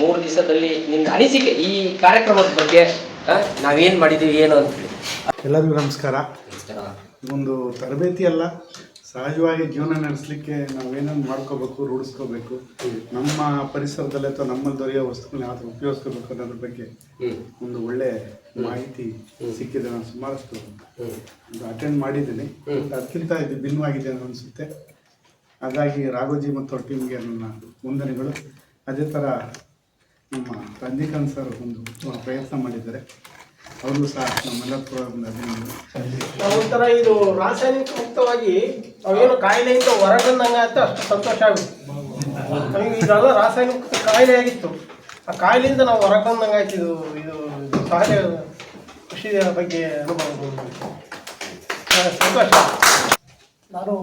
ಮೂರು ದಿವಸದಲ್ಲಿ ನಿನ್ನ ಅನಿಸಿಕೆ ಈ ಕಾರ್ಯಕ್ರಮದ ಬಗ್ಗೆ ನಾವೇನು ಮಾಡಿದೀವಿ ಏನು ಅಂತ ಎಲ್ಲರಿಗೂ ನಮಸ್ಕಾರ. ಒಂದು ತರಬೇತಿ ಅಲ್ಲ ಸಹಜವಾಗಿ ಜೀವನ ನಡೆಸಲಿಕ್ಕೆ ನಾವೇನೇನು ಮಾಡ್ಕೋಬೇಕು ರೂಢಿಸ್ಕೋಬೇಕು. ನಮ್ಮ ಪರಿಸರದಲ್ಲಿ ಅಥವಾ ನಮ್ಮಲ್ಲಿ ದೊರೆಯೋ ವಸ್ತುಗಳನ್ನ ಯಾವ ಥರ ಉಪಯೋಗಿಸ್ಕೋಬೇಕು ಅನ್ನೋದ್ರ ಬಗ್ಗೆ ಒಂದು ಒಳ್ಳೆ ಮಾಹಿತಿ ಸಿಕ್ಕಿದೆ ನಾನು ಸುಮಾರಷ್ಟು. ಒಂದು ಅಟೆಂಡ್ ಮಾಡಿದ್ದೀನಿ. ಅದಕ್ಕಿಂತ ಇದು ಭಿನ್ನವಾಗಿದೆ ಅಂತ ಅನಿಸುತ್ತೆ. ಹಾಗಾಗಿ ರಾಘೋಜಿ ಮತ್ತು ಟೀಮ್ಗೆ ನನ್ನ ವಂದನೆಗಳು. ಅದೇ ಥರ ನಮ್ಮ ರಂಜಿಕಾಂತ್ ಸರ್ ಒಂದು ಪ್ರಯತ್ನ ಮಾಡಿದ್ದಾರೆ. ಅವರು ಸಹ ನಮ್ಮೆಲ್ಲ ಒಂಥರ ಇದು ರಾಸಾಯನಿಕ ಮುಕ್ತವಾಗಿ ಅವೇನು ಕಾಯಿಲೆಯಿಂದ ಹೊರಗಂದಂಗ ಅಂತ ಅಷ್ಟು ಸಂತೋಷ ಆಗುತ್ತೆ. ನಮಗೆ ಇದೆಲ್ಲ ರಾಸಾಯನಿಕ ಮುಕ್ತ ಕಾಯಿಲೆ ಆಗಿತ್ತು. ಆ ಕಾಯಿಲೆಯಿಂದ ನಾವು ಹೊರಗಂದಂಗ ಆಯ್ತು ಇದು ಇದು ಸಹಜ ಕೃಷಿಯ ಬಗ್ಗೆ ಅನುಭವ ಸಂತೋಷ. ನಾನು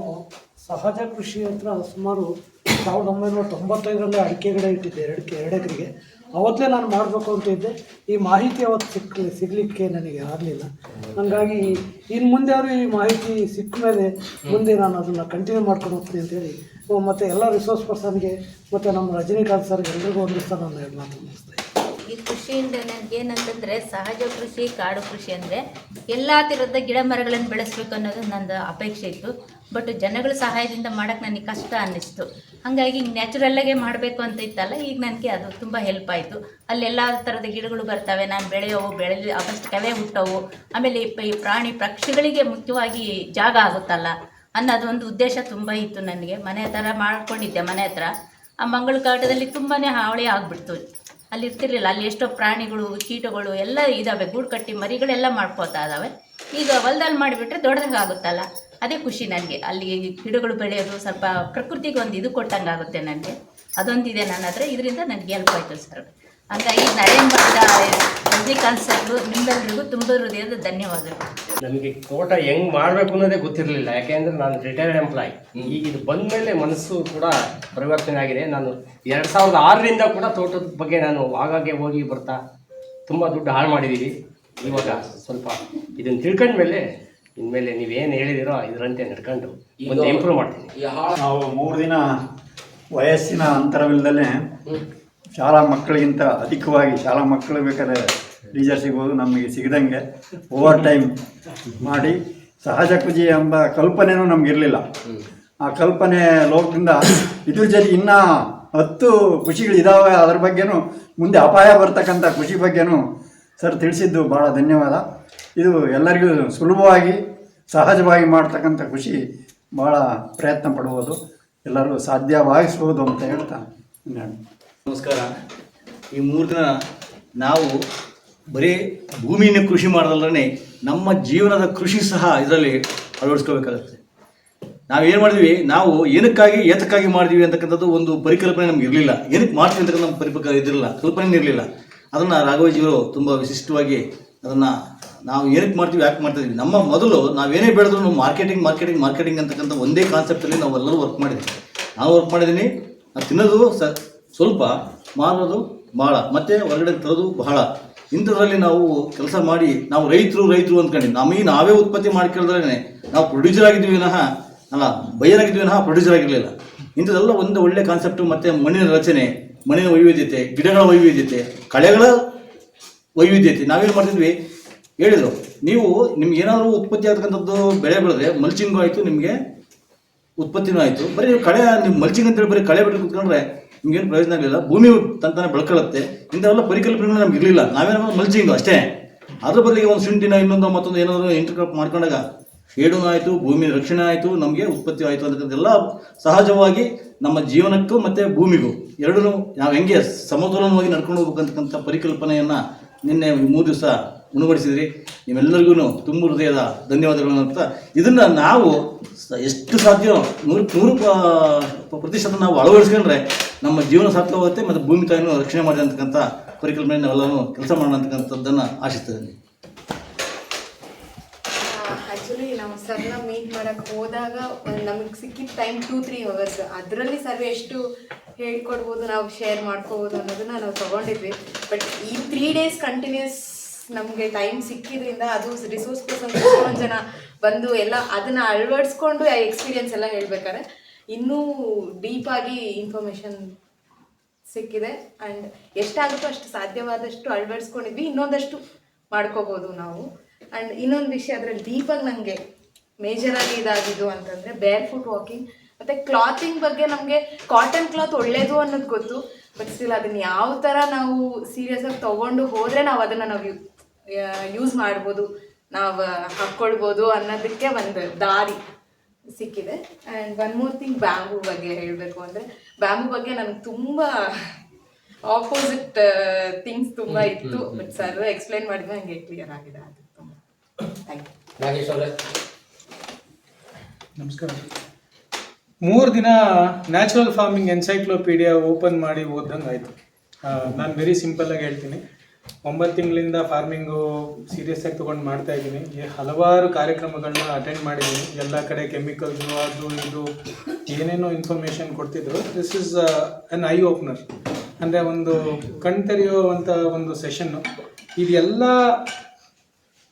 ಸಹಜ ಕೃಷಿ ಹತ್ರ ಸುಮಾರು ಸಾವಿರದ ಒಂಬೈನೂರ ತೊಂಬತ್ತೈದರಲ್ಲಿ ಅಡಿಕೆ ಗಿಡ ಇಟ್ಟಿದ್ದೆ ಎರಡು ಎರಡು ಎಕರೆಗೆ. ಅವತ್ತೇ ನಾನು ಮಾಡಬೇಕು ಅಂತ ಇದ್ದೆ. ಈ ಮಾಹಿತಿ ಅವತ್ತು ಸಿಕ್ಕ ಸಿಗಲಿಕ್ಕೆ ನನಗೆ ಆಗಲಿಲ್ಲ. ಹಾಗಾಗಿ ಇನ್ನು ಮುಂದೆ ಅವರು ಈ ಮಾಹಿತಿ ಸಿಕ್ಕ ಮೇಲೆ ಮುಂದೆ ನಾನು ಅದನ್ನು ಕಂಟಿನ್ಯೂ ಮಾಡ್ಕೊಂಡು ಹೋಗ್ತೀನಿ ಅಂತೇಳಿ ಮತ್ತು ಎಲ್ಲ ರಿಸೋರ್ಸ್ ಪರ್ಸನ್ಗೆ ಮತ್ತು ನಮ್ಮ ರಜನಿಕಾಂತ್ ಸರ್ಗೆ ಎಲ್ರಿಗೂ ಒಂದು ದಿವಸ ನಾನು ಮಾತು ಮುಗಿಸ್ತಾ ಇದ್ದೀನಿ. ಈ ಕೃಷಿಯಿಂದ ನನಗೆ ಏನಂತಂದರೆ ಸಹಜ ಕೃಷಿ, ಕಾಡು ಕೃಷಿ ಅಂದರೆ ಎಲ್ಲ ಥರದ ಗಿಡ ಮರಗಳನ್ನು ಬೆಳೆಸ್ಬೇಕು ಅನ್ನೋದು ನಂದು ಅಪೇಕ್ಷೆ ಇತ್ತು. ಬಟ್ ಜನಗಳ ಸಹಾಯದಿಂದ ಮಾಡೋಕ್ಕೆ ನನಗೆ ಕಷ್ಟ ಅನ್ನಿಸ್ತು. ಹಾಗಾಗಿ ನ್ಯಾಚುರಲ್ಲಾಗೆ ಮಾಡಬೇಕು ಅಂತ ಇತ್ತಲ್ಲ, ಈಗ ನನಗೆ ಅದು ತುಂಬ ಹೆಲ್ಪ್ ಆಯಿತು. ಅಲ್ಲೆಲ್ಲ ಥರದ ಗಿಡಗಳು ಬರ್ತವೆ, ನಾನು ಬೆಳೆಯೋವು ಬೆಳೆದು ಆದಷ್ಟು ಕವೆ ಹುಟ್ಟವು, ಆಮೇಲೆ ಈ ಪ್ರಾಣಿ ಪಕ್ಷಿಗಳಿಗೆ ಮುಖ್ಯವಾಗಿ ಜಾಗ ಆಗುತ್ತಲ್ಲ ಅನ್ನೋದು ಒಂದು ಉದ್ದೇಶ ತುಂಬ ಇತ್ತು ನನಗೆ. ಮನೆ ಹತ್ರ ಮಾಡ್ಕೊಂಡಿದ್ದೆ ಮನೆ ಹತ್ರ. ಆ ಮಂಗಳ ಕಾಟದಲ್ಲಿ ತುಂಬಾ ಹಾವಳಿ ಆಗಿಬಿಡ್ತು. ಅಲ್ಲಿ ಇರ್ತಿರ್ಲಿಲ್ಲ. ಅಲ್ಲಿ ಎಷ್ಟೋ ಪ್ರಾಣಿಗಳು, ಕೀಟಗಳು ಎಲ್ಲ ಇದಾವೆ. ಗೂಡು ಕಟ್ಟಿ ಮರಿಗಳೆಲ್ಲ ಮಾಡ್ಕೋತಾ ಇದಾವೆ. ಈಗ ಹೊಲದಲ್ಲಿ ಮಾಡಿಬಿಟ್ರೆ ದೊಡ್ಡದಾಗ ಆಗುತ್ತಲ್ಲ? ಅದೇ ಖುಷಿ ನನಗೆ. ಅಲ್ಲಿ ಗಿಡಗಳು ಬೆಳೆಯೋದು ಸ್ವಲ್ಪ ಪ್ರಕೃತಿಗೆ ಒಂದು ಇದು ಕೊಟ್ಟಂಗೆ ಆಗುತ್ತೆ ನನಗೆ. ಅದೊಂದಿದೆ ನನ್ನ ಹತ್ರ ಇದರಿಂದ ನನಗೆ ಹೆಲ್ಪ್ ಆಯಿತು ಸರ್ ಹಂಗಾಗಿ ನರೇಂದ್ರ ರಜನಿಕಾಂತ್ ಸರ್ಗೂ ನಿಮ್ಮೆಲ್ಲರಿಗೂ ತುಂಬ ಹೃದಯದ ಧನ್ಯವಾದಗಳು. ನನಗೆ ತೋಟ ಹೆಂಗ್ ಮಾಡ್ಬೇಕು ಅನ್ನೋದೇ ಗೊತ್ತಿರಲಿಲ್ಲ. ಯಾಕೆಂದ್ರೆ ನಾನು ರಿಟೈರ್ಡ್ ಎಂಪ್ಲಾಯ್ ಈಗ ಇದು ಬಂದ ಮೇಲೆ ಮನಸ್ಸು ಕೂಡ ಪರಿವರ್ತನೆ ಆಗಿದೆ. ನಾನು ಎರಡ್ ಸಾವಿರದ ಆರರಿಂದ ಕೂಡ ತೋಟದ ಬಗ್ಗೆ ನಾನು ಆಗಾಗ್ಗೆ ಹೋಗಿ ಬರ್ತಾ ತುಂಬಾ ದುಡ್ಡು ಹಾಳು ಮಾಡಿದೀವಿ. ಇವಾಗ ಸ್ವಲ್ಪ ಇದನ್ನ ತಿಳ್ಕೊಂಡ್ಮೇಲೆ ಇನ್ಮೇಲೆ ನೀವೇನು ಹೇಳಿದಿರೋ ಇದರಂತೆ ನಡ್ಕೊಂಡು ಒಂದು ಇಂಪ್ರೂವ್ ಮಾಡ್ತೀನಿ. ನಾವು ಮೂರು ದಿನ ವಯಸ್ಸಿನ ಅಂತರವಿಲ್ಲದಲ್ಲೇ ಶಾಲಾ ಮಕ್ಕಳಿಗಿಂತ ಅಧಿಕವಾಗಿ ಶಾಲಾ ಮಕ್ಕಳು ಬೇಕಾದ್ರೆ ಟೀಚರ್ ಸಿಗೋದು ನಮಗೆ ಸಿಗದಂಗೆ ಓವರ್ ಟೈಮ್ ಮಾಡಿ. ಸಹಜ ಕುಜಿ ಎಂಬ ಕಲ್ಪನೆನೂ ನಮಗಿರಲಿಲ್ಲ ಆ ಕಲ್ಪನೆ ಲೋಕದಿಂದ ಇದ್ರ ಜೊತೆ ಇನ್ನೂ ಹತ್ತು ಇದಾವೆ ಅದ್ರ ಬಗ್ಗೆನೂ ಮುಂದೆ ಅಪಾಯ ಬರ್ತಕ್ಕಂಥ ಖುಷಿ ಬಗ್ಗೆನೂ ಸರ್ ತಿಳಿಸಿದ್ದು ಭಾಳ ಧನ್ಯವಾದ. ಇದು ಎಲ್ಲರಿಗೂ ಸುಲಭವಾಗಿ, ಸಹಜವಾಗಿ ಮಾಡ್ತಕ್ಕಂಥ ಖುಷಿ ಭಾಳ ಪ್ರಯತ್ನ ಪಡ್ಬೋದು ಎಲ್ಲರೂ ಸಾಧ್ಯವಾಗಿಸ್ಬೋದು ಅಂತ ಹೇಳ್ತಾ ನಮಸ್ಕಾರ. ಈ ಮೂರು ದಿನ ನಾವು ಬರೀ ಭೂಮಿಯನ್ನು ಕೃಷಿ ಮಾಡೋದಲ್ಲೇ ನಮ್ಮ ಜೀವನದ ಕೃಷಿ ಸಹ ಇದರಲ್ಲಿ ಅಳವಡಿಸ್ಕೋಬೇಕಾಗುತ್ತೆ ನಾವು ಏನು ಮಾಡಿದ್ವಿ, ನಾವು ಏನಕ್ಕಾಗಿ, ಏತಕ್ಕಾಗಿ ಮಾಡಿದ್ವಿ ಅಂತಕ್ಕಂಥದ್ದು ಒಂದು ಪರಿಕಲ್ಪನೆ ನಮ್ಗೆ ಇರಲಿಲ್ಲ. ಏನಕ್ಕೆ ಮಾಡ್ತೀವಿ ಅಂತಕ್ಕಂಥ ನಮ್ಮ ಪರಿಪಕ ಇದಿರಲಿಲ್ಲ ಕಲ್ಪನೆ ಇರಲಿಲ್ಲ. ಅದನ್ನು ರಾಘವಜಿಯವರು ತುಂಬ ವಿಶಿಷ್ಟವಾಗಿ ಅದನ್ನು ನಾವು ಏನಕ್ಕೆ ಮಾಡ್ತೀವಿ, ಯಾಕೆ ಮಾಡ್ತಿದ್ವಿ ನಮ್ಮ ಮೊದಲು ನಾವೇನೇ ಬೆಳೆದ್ರು ಮಾರ್ಕೆಟಿಂಗ್ ಮಾರ್ಕೆಟಿಂಗ್ ಮಾರ್ಕೆಟಿಂಗ್ ಅಂತಕ್ಕಂಥ ಒಂದೇ ಕಾನ್ಸೆಪ್ಟಲ್ಲಿ ನಾವೆಲ್ಲರೂ ವರ್ಕ್ ಮಾಡಿದ್ವಿ. ನಾವು ವರ್ಕ್ ಮಾಡಿದ್ದೀನಿ ಅದು ತಿನ್ನೋದು ಸ, ಸ್ವಲ್ಪ, ಮಾರೋದು ಭಾಳ, ಮತ್ತು ಹೊರಗಡೆ ತರೋದು ಬಹಳ ಇಂಥದ್ರಲ್ಲಿ ನಾವು ಕೆಲಸ ಮಾಡಿ ನಾವು ರೈತರು ರೈತರು ಅಂದ್ಕೊಂಡು. ನಮಗೆ ನಾವೇ ಉತ್ಪತ್ತಿ ಮಾಡ್ಕೊಳ್ಳೋದ್ರೇ ನಾವು ಪ್ರೊಡ್ಯೂಸರ್ ಆಗಿದ್ವಿ ವಿನಃ, ಅಲ್ಲ ಬೈಯರ್ ಆಗಿದ್ವಿ ವಿನಃ ಪ್ರೊಡ್ಯೂಸರ್ ಆಗಿರಲಿಲ್ಲ. ಇಂಥದ್ದೆಲ್ಲ ಒಂದು ಒಳ್ಳೆ ಕಾನ್ಸೆಪ್ಟು ಮತ್ತು ಮಣ್ಣಿನ ರಚನೆ, ಮಣ್ಣಿನ ವೈವಿಧ್ಯತೆ, ಗಿಡಗಳ ವೈವಿಧ್ಯತೆ, ಕಳೆಗಳ ವೈವಿಧ್ಯತೆ. ನಾವೇನು ಮಾಡ್ತಿದ್ವಿ? ಹೇಳಿದರು. ನೀವು ನಿಮ್ಗೆ ಏನಾದರೂ ಉತ್ಪತ್ತಿ ಆಗ್ತಕ್ಕಂಥದ್ದು ಬೆಳೆ ಬೆಳೆದ್ರೆ ಮಲ್ಚಿಂಗು ಆಯಿತು ನಿಮಗೆ. ಉತ್ಪತ್ತಿನೂ ಆಯಿತು. ಬರೀ ನೀವು ಕಳೆ ನೀವು ಮಲ್ಚಿಂಗ್ ಅಂತೇಳಿ ಬರೀ ಕಳೆ ಬಿಟ್ಟು ಕುತ್ಕೊಂಡ್ರೆ ನಿಮ್ಗೇನು ಪ್ರಯೋಜನ ಆಗಲಿಲ್ಲ. ಭೂಮಿ ತಂತಾನೆ ಬೆಳ್ಕೊಳ್ಳುತ್ತೆ. ಇಂಥವೆಲ್ಲ ಪರಿಕಲ್ಪನೆಗಳು ನಮ್ಗೆ ಇರಲಿಲ್ಲ. ನಾವೇನೋ ಮಲ್ಚಿಂಗ್ ಅಷ್ಟೇ. ಅದ್ರ ಬದಲಿಗೆ ಒಂದು ಶುಂಠಿನ ಇನ್ನೊಂದು ಮತ್ತೊಂದು ಏನಾದರೂ ಇಂಟರ್ಕ್ರಾಪ್ ಮಾಡ್ಕೊಂಡಾಗ ಶೇಡೂ ಆಯಿತು ಭೂಮಿ ರಕ್ಷಣೆ ಆಯಿತು, ನಮಗೆ ಉತ್ಪತ್ತಿ ಆಯಿತು ಅಂತಕ್ಕಂಥದ್ದೆಲ್ಲ ಸಹಜವಾಗಿ ನಮ್ಮ ಜೀವನಕ್ಕೂ ಮತ್ತು ಭೂಮಿಗೂ ಎರಡೂ ನಾವು ಹೆಂಗೆ ಸಮತೋಲನವಾಗಿ ನಡ್ಕೊಂಡು ಹೋಗ್ಬೇಕಂತಕ್ಕಂಥ ಪರಿಕಲ್ಪನೆಯನ್ನು ನಿನ್ನೆ ಮೂರು ದಿವಸ ಉಣಬಡಿಸಿದ್ರಿ. ನಿಮ್ಮೆಲ್ಲರಿಗೂ ತುಂಬ ಹೃದಯದ ಧನ್ಯವಾದಗಳನ್ನು ಅಂತ ಇದನ್ನು ನಾವು ಎಷ್ಟು ಸಾಧ್ಯವೋ ನೂರು ನೂರು ಪ್ರತಿಶತ ನಾವು ಅಳವಡಿಸ್ಕೊಂಡ್ರೆ ನಮ್ಮ ಜೀವನ ಸಾರ್ಥಕವಾಗುತ್ತೆ ಮತ್ತು ಭೂಮಿ ತಾಯಿನೂ ರಕ್ಷಣೆ ಮಾಡಿದೆ ಅಂತಕ್ಕಂಥ ಪರಿಕಲ್ಪನೆ ನಾವೆಲ್ಲರೂ ಕೆಲಸ ಮಾಡೋಣ ಅಂತಕ್ಕಂಥದ್ದನ್ನು ಆಶಿಸ್ತೇನೆ ಆ್ಯಕ್ಚುಲಿ ನಾವು ಸರ್ನ ಮೀಟ್ ಮಾಡಕ್ಕೆ ಹೋದಾಗ ನಮಗೆ ಸಿಕ್ಕಿದ ಟೈಮ್ ಟೂ ತ್ರೀ ಅವರ್ಸ್ ಅದರಲ್ಲಿ ಸರ್ ಎಷ್ಟು ಹೇಳ್ಕೊಡ್ಬೋದು, ನಾವು ಶೇರ್ ಮಾಡ್ಕೋಬೋದು ಅನ್ನೋದನ್ನ ನಾವು ತಗೊಂಡಿದ್ವಿ. ಬಟ್ ಈ ತ್ರೀ ಡೇಸ್ ಕಂಟಿನ್ಯೂಸ್ ನಮಗೆ ಟೈಮ್ ಸಿಕ್ಕಿದ್ರಿಂದ ಅದು ರಿಸೋರ್ಸ್ ಪರ್ಸನ್ ಎಷ್ಟೊಂದು ಜನ ಬಂದು ಎಲ್ಲ ಅದನ್ನ ಅಳವಡಿಸ್ಕೊಂಡು ಎಕ್ಸ್ಪೀರಿಯನ್ಸ್ ಎಲ್ಲ ಹೇಳ್ಬೇಕಾದ್ರೆ ಇನ್ನೂ ಡೀಪಾಗಿ ಇನ್ಫಾರ್ಮೇಷನ್ ಸಿಕ್ಕಿದೆ. ಆ್ಯಂಡ್ ಎಷ್ಟಾಗುತ್ತೋ ಅಷ್ಟು ಸಾಧ್ಯವಾದಷ್ಟು ಅಳವಡಿಸ್ಕೊಂಡಿದ್ವಿ. ಇನ್ನೊಂದಷ್ಟು ಮಾಡ್ಕೋಬೋದು ನಾವು. ಆ್ಯಂಡ್ ಇನ್ನೊಂದು ವಿಷಯ ಅದರಲ್ಲಿ ಡೀಪಾಗಿ ನನಗೆ ಮೇಜರಾಗಿ ಇದಾಗಿದ್ದು ಅಂತಂದರೆ ಬೇರ್ ಫುಟ್ ವಾಕಿಂಗ್ ಮತ್ತು ಕ್ಲಾತಿಂಗ್ ಬಗ್ಗೆ ನಮಗೆ ಕಾಟನ್ ಕ್ಲಾತ್ ಒಳ್ಳೇದು ಅನ್ನೋದು ಗೊತ್ತು. ಬಟ್ ಸ್ಟಿಲ್ ಅದನ್ನು ಯಾವ ಥರ ನಾವು ಸೀರಿಯಸ್ ಆಗಿ ತೊಗೊಂಡು ಹೋದರೆ ನಾವು ಅದನ್ನು ನಾವು ಯೂಸ್ ಮಾಡ್ಬೋದು ನಾವು ಹಾಕ್ಕೊಳ್ಬೋದು ಅನ್ನೋದಕ್ಕೆ ಒಂದು ದಾರಿ ಸಿಕ್ಕಿದೆ. And one more thing bamboo ಬಗ್ಗೆ ಹೇಳಬೇಕು ಅಂದರೆ ಬ್ಯಾಂಬೂ ಬಗ್ಗೆ ನನಗೆ ತುಂಬ ಆಪೋಸಿಟ್ ಥಿಂಗ್ಸ್ ತುಂಬ ಇತ್ತು. ಬಟ್ ಸರ್ ಎಕ್ಸ್ಪ್ಲೈನ್ ಮಾಡಿದ್ರೆ ನನಗೆ ಕ್ಲಿಯರ್ ಆಗಿದೆ ಅದು ತುಂಬ. ಥ್ಯಾಂಕ್ ಯು ನಾಗೇಶ್ ಅವರೇ. ನಮಸ್ಕಾರ. ಮೂರು ದಿನ ನ್ಯಾಚುರಲ್ ಫಾರ್ಮಿಂಗ್ ಎನ್ಸೈಕ್ಲೋಪೀಡಿಯಾ ಓಪನ್ ಮಾಡಿ ಓದ್ದಂಗೆ ಆಯಿತು. ನಾನು ವೆರಿ ಸಿಂಪಲ್ ಆಗಿ ಹೇಳ್ತೀನಿ. ಒಂಬತ್ತು ತಿಂಗಳಿಂದ ಫಾರ್ಮಿಂಗು ಸೀರಿಯಸ್ ಆಗಿ ತೊಗೊಂಡು ಮಾಡ್ತಾ ಇದ್ದೀನಿ. ಹಲವಾರು ಕಾರ್ಯಕ್ರಮಗಳನ್ನ ಅಟೆಂಡ್ ಮಾಡಿದ್ದೀನಿ. ಎಲ್ಲ ಕಡೆ ಕೆಮಿಕಲ್ಸು ಅದು ಇದು ಏನೇನೋ ಇನ್ಫಾರ್ಮೇಷನ್ ಕೊಡ್ತಿದ್ರು. This is an eye opener ಅಂದರೆ ಒಂದು ಕಣ್ ತೆರೆಯುವಂಥ ಒಂದು ಸೆಷನ್ನು ಇದೆಲ್ಲ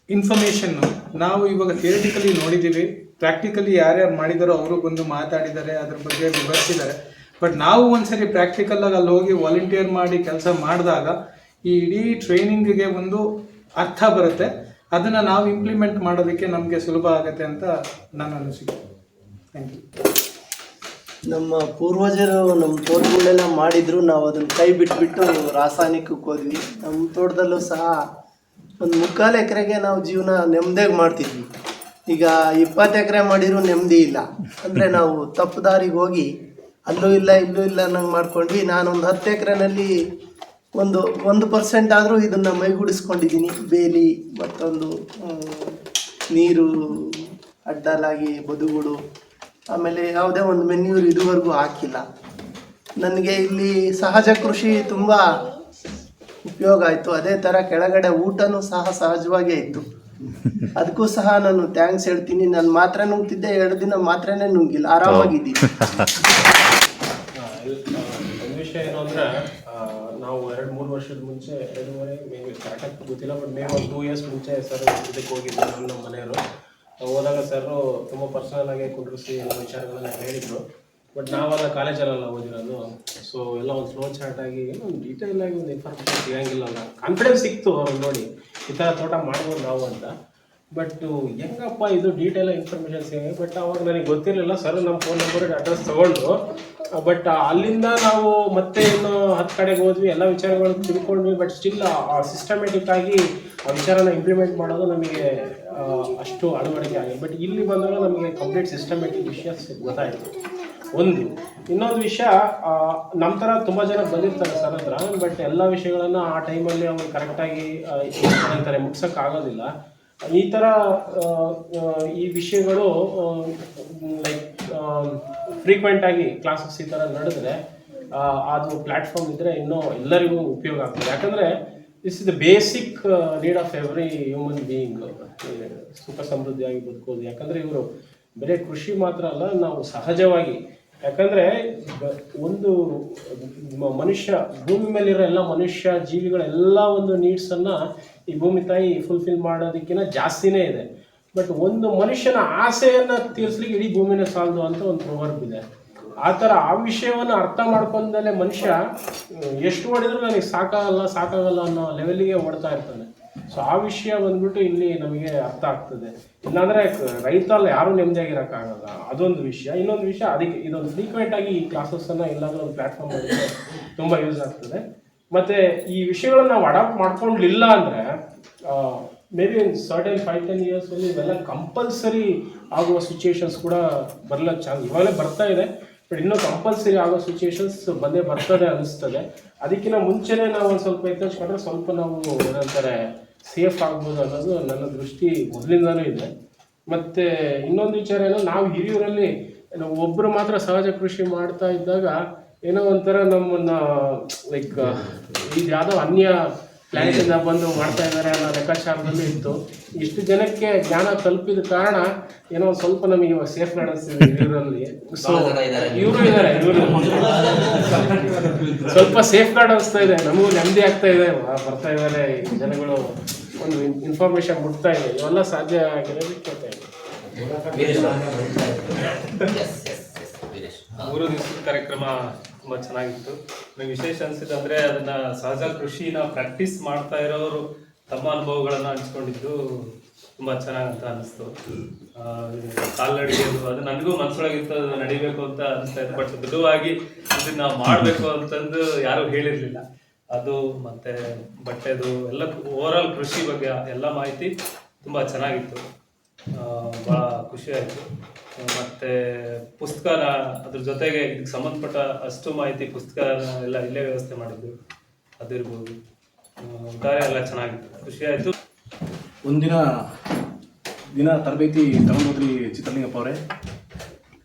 ಇನ್ಫಾರ್ಮೇಷನ್ನು ನಾವು ಇವಾಗ ಥಿಯರಿಟಿಕಲಿ ನೋಡಿದ್ದೀವಿ. ಪ್ರಾಕ್ಟಿಕಲಿ ಯಾರ್ಯಾರು ಮಾಡಿದಾರೋ ಅವರು ಬಂದು ಮಾತಾಡಿದ್ದಾರೆ, ಅದ್ರ ಬಗ್ಗೆ ವಿವರಿಸಿದ್ದಾರೆ. ಬಟ್ ನಾವು ಒಂದ್ಸರಿ ಪ್ರಾಕ್ಟಿಕಲಾಗಿ ಅಲ್ಲಿ ಹೋಗಿ ವಾಲಂಟಿಯರ್ ಮಾಡಿ ಕೆಲಸ ಮಾಡಿದಾಗ ಈ ಇಡೀ ಟ್ರೈನಿಂಗ್ಗೆ ಒಂದು ಅರ್ಥ ಬರುತ್ತೆ. ಅದನ್ನು ನಾವು ಇಂಪ್ಲಿಮೆಂಟ್ ಮಾಡೋದಕ್ಕೆ ನಮಗೆ ಸುಲಭ ಆಗುತ್ತೆ ಅಂತ ನನ್ನ ಅನಿಸಿಕೆ. ಥ್ಯಾಂಕ್ ಯು ನಮ್ಮ ಪೂರ್ವಜರು ನಮ್ಮ ತೋಟಗಳನ್ನೆಲ್ಲ ಮಾಡಿದ್ರು. ನಾವು ಅದನ್ನು ಕೈ ಬಿಟ್ಬಿಟ್ಟು ರಾಸಾಯನಿಕಕ್ಕೆ ಹೋದ್ವಿ ನಮ್ಮ ತೋಟದಲ್ಲೂ ಸಹ ಒಂದು ಮುಕ್ಕಾಲು ಎಕರೆಗೆ ನಾವು ಜೀವನ ನೆಮ್ಮದಿಯಾಗಿ ಮಾಡ್ತಿದ್ವಿ. ಈಗ ಇಪ್ಪತ್ತು ಎಕರೆ ಮಾಡಿದ್ರು ನೆಮ್ಮದಿ ಇಲ್ಲ. ಅಂದರೆ ನಾವು ತಪ್ಪು ದಾರಿಗೆ ಹೋಗಿ ಅಲ್ಲೂ ಇಲ್ಲ, ಇಲ್ಲೂ ಇಲ್ಲ ಅನ್ನಂಗೆ ಮಾಡ್ಕೊಂಡ್ವಿ. ನಾನೊಂದು ಹತ್ತು ಎಕರೆನಲ್ಲಿ ಒಂದು ಒಂದು ಪರ್ಸೆಂಟ್ ಆದರೂ ಇದನ್ನು ಮೈಗೂಡಿಸ್ಕೊಂಡಿದ್ದೀನಿ. ಬೇಲಿ, ಮತ್ತೊಂದು ನೀರು, ಅಡ್ಡಲಾಗಿ, ಬದುಗಳು. ಆಮೇಲೆ ಯಾವುದೇ ಒಂದು ಮೆನ್ಯೂರ್ ಇದುವರೆಗೂ ಹಾಕಿಲ್ಲ. ನನಗೆ ಇಲ್ಲಿ ಸಹಜ ಕೃಷಿ ತುಂಬ ಉಪಯೋಗ ಆಯಿತು. ಅದೇ ಥರ ಕೆಳಗಡೆ ಊಟನೂ ಸಹ ಸಹಜವಾಗೇ ಇತ್ತು. ಅದಕ್ಕೂ ಸಹ ನಾನು ಥ್ಯಾಂಕ್ಸ್ ಹೇಳ್ತೀನಿ. ನಾನು ಮಾತ್ರ ನುಂಗ್ತಿದ್ದೆ, ಎರಡು ದಿನ ಮಾತ್ರನೇ ನುಂಗಿಲ್ಲ. ಆರಾಮಾಗಿದ್ದೀನಿ ಒಂದು ವಿಷಯ ಏನು ಅಂದರೆ ನಾವು ಎರಡು ಮೂರು ವರ್ಷದ ಮುಂಚೆ ಎರಡೂವರೆ ಮೇಬಿ ಕರೆಕ್ಟಾಗಿ ಗೊತ್ತಿಲ್ಲ ಬಟ್ ಮೇ ಒಂದು ಟೂ ಇಯರ್ಸ್ ಮುಂಚೆ ಸರ್ ಇದಕ್ಕೆ ಹೋಗಿದ್ದೆ ನಾನು ನಮ್ಮ ಮನೆಯವರು. ಹೋದಾಗ ಸರ್ ತುಂಬ ಪರ್ಸನಲ್ ಆಗಿ ಕುಂಡ್ರಿಸಿ ಎಲ್ಲ ವಿಚಾರಗಳನ್ನ ಹೇಳಿದರು. ಬಟ್ ನಾವೆಲ್ಲ ಕಾಲೇಜಲ್ಲೆಲ್ಲ ಓದಿರೋದು. ಸೊ ಎಲ್ಲ ಒಂದು ಫ್ಲೋ ಚಾರ್ಟ್ ಆಗಿ ಏನೋ ಒಂದು ಡೀಟೇಲ್ ಆಗಿ ಒಂದು ಇನ್ಫಾರ್ಮೇಷನ್ ಸಿಗಂಗಿಲ್ಲ ಕಾನ್ಫಿಡೆನ್ಸ್ ಸಿಕ್ತು ಅವ್ರು ನೋಡಿ. ಈ ಥರ ತೋಟ ಮಾಡ್ಬೋದು ನಾವು ಅಂತ. ಬಟ್ ಹೆಂಗಪ್ಪ ಇದು ಡೀಟೇಲ್ ಇನ್ಫಾರ್ಮೇಷನ್ ಸೇವೆ ಬಟ್ ಅವಾಗ ನನಗೆ ಗೊತ್ತಿರಲಿಲ್ಲ. ಸರ್ ನಮ್ಮ ಫೋನ್ ನಂಬರ್ ಅಡ್ರೆಸ್ ತೊಗೊಂಡು ಬಟ್ ಅಲ್ಲಿಂದ ನಾವು ಮತ್ತೆ ಇನ್ನು ಹತ್ತು ಕಡೆಗೆ ಹೋದ್ವಿ. ಎಲ್ಲ ವಿಚಾರಗಳನ್ನು ತಿಳ್ಕೊಂಡ್ವಿ. ಬಟ್ ಸ್ಟಿಲ್ ಸಿಸ್ಟಮೆಟಿಕ್ ಆಗಿ ಆ ವಿಚಾರನ ಇಂಪ್ಲಿಮೆಂಟ್ ಮಾಡೋದು ನಮಗೆ ಅಷ್ಟು ಅಳವಡಿಕೆ ಆಗಿದೆ ಬಟ್ ಇಲ್ಲಿ ಬಂದಾಗ ನಮಗೆ ಕಂಪ್ಲೀಟ್ ಸಿಸ್ಟಮೆಟಿಕ್ ವಿಷಯ ಗೊತ್ತಾಯಿತು. ಒಂದು, ಇನ್ನೊಂದು ವಿಷಯ ನಮ್ಮ ಥರ ತುಂಬ ಜನ ಬಂದಿರ್ತಾರೆ ಸರ್ ಹತ್ರ. ಬಟ್ ಎಲ್ಲ ವಿಷಯಗಳನ್ನು ಆ ಟೈಮಲ್ಲಿ ಅವ್ರು ಕರೆಕ್ಟಾಗಿ ಅಂತಾರೆ ಮುಗ್ಸೋಕ್ಕಾಗೋದಿಲ್ಲ. ಈ ಥರ ಈ ವಿಷಯಗಳು ಲೈಕ್ ಫ್ರೀಕ್ವೆಂಟಾಗಿ ಕ್ಲಾಸಸ್ ಈ ಥರ ನಡೆದ್ರೆ ಅದು ಪ್ಲ್ಯಾಟ್ಫಾರ್ಮ್ ಇದ್ದರೆ ಇನ್ನೂ ಎಲ್ಲರಿಗೂ ಉಪಯೋಗ ಆಗ್ತದೆ. ಯಾಕಂದರೆ this is the basic need of every human being ಸುಖ ಸಮೃದ್ಧಿಯಾಗಿ ಬದುಕೋದು ಯಾಕಂದರೆ ಇವರು ಬರೀ ಕೃಷಿ ಮಾತ್ರ ಅಲ್ಲ, ನಾವು ಸಹಜವಾಗಿ, ಯಾಕಂದರೆ ಒಂದು ಮನುಷ್ಯ, ಭೂಮಿ ಮೇಲಿರೋ ಎಲ್ಲ ಮನುಷ್ಯ, ಜೀವಿಗಳೆಲ್ಲ ಒಂದು ನೀಡ್ಸನ್ನು ಈ ಭೂಮಿ ತಾಯಿ ಫುಲ್ಫಿಲ್ ಮಾಡೋದಕ್ಕಿಂತ ಜಾಸ್ತಿನೇ ಇದೆ. ಬಟ್ ಒಂದು ಮನುಷ್ಯನ ಆಸೆಯನ್ನು ತೀರಿಸ್ಲಿಕ್ಕೆ ಇಡೀ ಭೂಮಿನೇ ಸಾಲದು ಅಂತ ಒಂದು ಪ್ರೊವರ್ಬ್ ಇದೆ. ಆ ಥರ ಆ ವಿಷಯವನ್ನು ಅರ್ಥ ಮಾಡ್ಕೊಂಡಲೇ ಮನುಷ್ಯ ಎಷ್ಟು ಹೊಡೆದ್ರು ನನಗೆ ಸಾಕಾಗಲ್ಲ ಸಾಕಾಗಲ್ಲ ಅನ್ನೋ ಲೆವೆಲಿಗೆ ಓಡ್ತಾ ಇರ್ತಾನೆ. ಸೊ ಆ ವಿಷಯ ಬಂದ್ಬಿಟ್ಟು ಇಲ್ಲಿ ನಮಗೆ ಅರ್ಥ ಆಗ್ತದೆ. ಇಲ್ಲಾಂದ್ರೆ ರೈತಲ್ಲಿ ಯಾರು ನೆಮ್ಮದಿ ಯಾರೂ ನೆಮ್ಮದಿಯಾಗಿರೋಕ್ಕಾಗಲ್ಲ. ಅದೊಂದು ವಿಷಯ. ಇನ್ನೊಂದು ವಿಷಯ, ಅದಕ್ಕೆ ಇದೊಂದು ಫ್ರೀಕ್ವೆಂಟ್ ಆಗಿ ಈ ಕ್ಲಾಸಸ್ಸನ್ನು ಎಲ್ಲಾದ್ರೂ ಒಂದು ಪ್ಲಾಟ್ಫಾರ್ಮ್ ತುಂಬ ಯೂಸ್ ಆಗ್ತದೆ. ಮತ್ತೆ ಈ ವಿಷಯಗಳನ್ನ ನಾವು ಅಡಾಪ್ಟ್ ಮಾಡ್ಕೊಂಡಿಲ್ಲ ಅಂದ್ರೆ ಮೇ ಬಿ ಒಂದು ಸರ್ಟನ್ ಫೈವ್ ಟೆನ್ ಇಯರ್ಸಲ್ಲಿ ಇವೆಲ್ಲ ಕಂಪಲ್ಸರಿ ಆಗುವ ಸಿಚುಯೇಷನ್ಸ್ ಕೂಡ ಬರ್ಲಿಕ್ಕೆ ಚಾನ್ಸ್ ಇವಾಗಲೇ ಬರ್ತಾ ಇದೆ ಬಟ್ ಇನ್ನೂ ಕಂಪಲ್ಸರಿ ಆಗೋ ಸಿಚುವೇಶನ್ಸ್ ಬಂದೇ ಬರ್ತದೆ ಅನಿಸ್ತದೆ. ಅದಕ್ಕಿಂತ ಮುಂಚೆನೇ ನಾವು ಒಂದು ಸ್ವಲ್ಪ ಎತ್ತರಿಸ್ಕೊಂಡ್ರೆ ಸ್ವಲ್ಪ ನಾವು ಏನಂತಾರೆ ಸೇಫ್ ಆಗ್ಬೋದು ಅನ್ನೋದು ನನ್ನ ದೃಷ್ಟಿ ಮೊದಲಿಂದನೂ ಇದೆ. ಮತ್ತೆ ಇನ್ನೊಂದು ವಿಚಾರ ಏನೋ, ನಾವು ಹಿರಿಯೂರಲ್ಲಿ ಒಬ್ಬರು ಮಾತ್ರ ಸಹಜ ಕೃಷಿ ಮಾಡ್ತಾ ಇದ್ದಾಗ ಏನೋ ಒಂಥರ ನಮ್ಮನ್ನ ಲೈಕ್ ಇದು ಯಾವುದೋ ಅನ್ಯ ಪ್ಲಾನೆಟ್ ಇಂದ ಬಂದು ಮಾಡ್ತಾ ಇದ್ದಾರೆ ಅನ್ನೋ ಲೆಕ್ಕಾಚಾರದಲ್ಲಿ ಇತ್ತು. ಇಷ್ಟು ಜನಕ್ಕೆ ಜ್ಞಾನ ತಲುಪಿದ ಕಾರಣ ಏನೋ ಒಂದು ಸ್ವಲ್ಪ ನಮಗೆ ಇವಾಗ ಸೇಫ್ ನಡೆಸ್ತಿದೆ ಇವರಲ್ಲಿ ಸೊ ಇವರು ಇದ್ದಾರೆ ಇವರು. ಸ್ವಲ್ಪ ಸೇಫ್ ಗಾರ್ಡ್ ಅನಿಸ್ತಾ ಇದೆ. ನಮಗೂ ನೆಮ್ಮದಿ ಆಗ್ತಾ ಇದೆ. ಬರ್ತಾ ಇದ್ದಾರೆ ಈ ಜನಗಳು. ಒಂದು ಇನ್ಫಾರ್ಮೇಶನ್ ಮುಟ್ತಾ ಇದೆ. ಇವೆಲ್ಲ ಸಾಧ್ಯ ಆಗಿರೋದಕ್ಕೆ ಕೇಳ್ತಾ ಮೂರು ದಿವಸದ ಕಾರ್ಯಕ್ರಮ ತುಂಬ ಚೆನ್ನಾಗಿತ್ತು. ನಮ್ಗೆ ವಿಶೇಷ ಅನಿಸಿದ್ದು ಅದನ್ನು ಸಹಜ ಕೃಷಿನ ಪ್ರಾಕ್ಟೀಸ್ ಮಾಡ್ತಾ ಇರೋರು ತಮ್ಮ ಅನುಭವಗಳನ್ನು ಹಂಚ್ಕೊಂಡಿದ್ದು ತುಂಬ ಚೆನ್ನಾಗಂತ ಅನಿಸ್ತು. ಕಾಲ್ನಡಿಗೆದು, ಅದು ನನಗೂ ಮನಸ್ಸೊಳಗಿತ್ತು ಅದು ನಡಿಬೇಕು ಅಂತ ಅನಿಸ್ತಾ ಇತ್ತು. ಬಟ್ ಮೃದುವಾಗಿ ಇದನ್ನ ಮಾಡಬೇಕು ಅಂತಂದು ಯಾರೂ ಹೇಳಿರಲಿಲ್ಲ. ಅದು ಮತ್ತೆ ಬಟ್ಟೆದು, ಎಲ್ಲ ಓವರ್ ಆಲ್ ಕೃಷಿ ಬಗ್ಗೆ ಎಲ್ಲ ಮಾಹಿತಿ ತುಂಬ ಚೆನ್ನಾಗಿತ್ತು. ಭಾಳ ಖುಷಿ ಆಯಿತು. ಮತ್ತು ಪುಸ್ತಕನ ಅದ್ರ ಜೊತೆಗೆ ಇದಕ್ಕೆ ಸಂಬಂಧಪಟ್ಟ ಅಷ್ಟು ಮಾಹಿತಿ ಪುಸ್ತಕ ಎಲ್ಲ ಇಲ್ಲೇ ವ್ಯವಸ್ಥೆ ಮಾಡಿದ್ದು. ಅದಿರ್ಬೋದು ಒಟ್ಟಾರೆ ಎಲ್ಲ ಚೆನ್ನಾಗಿತ್ತು. ಖುಷಿ ಆಯಿತು. ಒಂದಿನ ದಿನ ತರಬೇತಿ ತಗೊಂಡೋದ್ರಿ ಚಿತ್ರಲಿಂಗಪ್ಪ ಅವರೇ.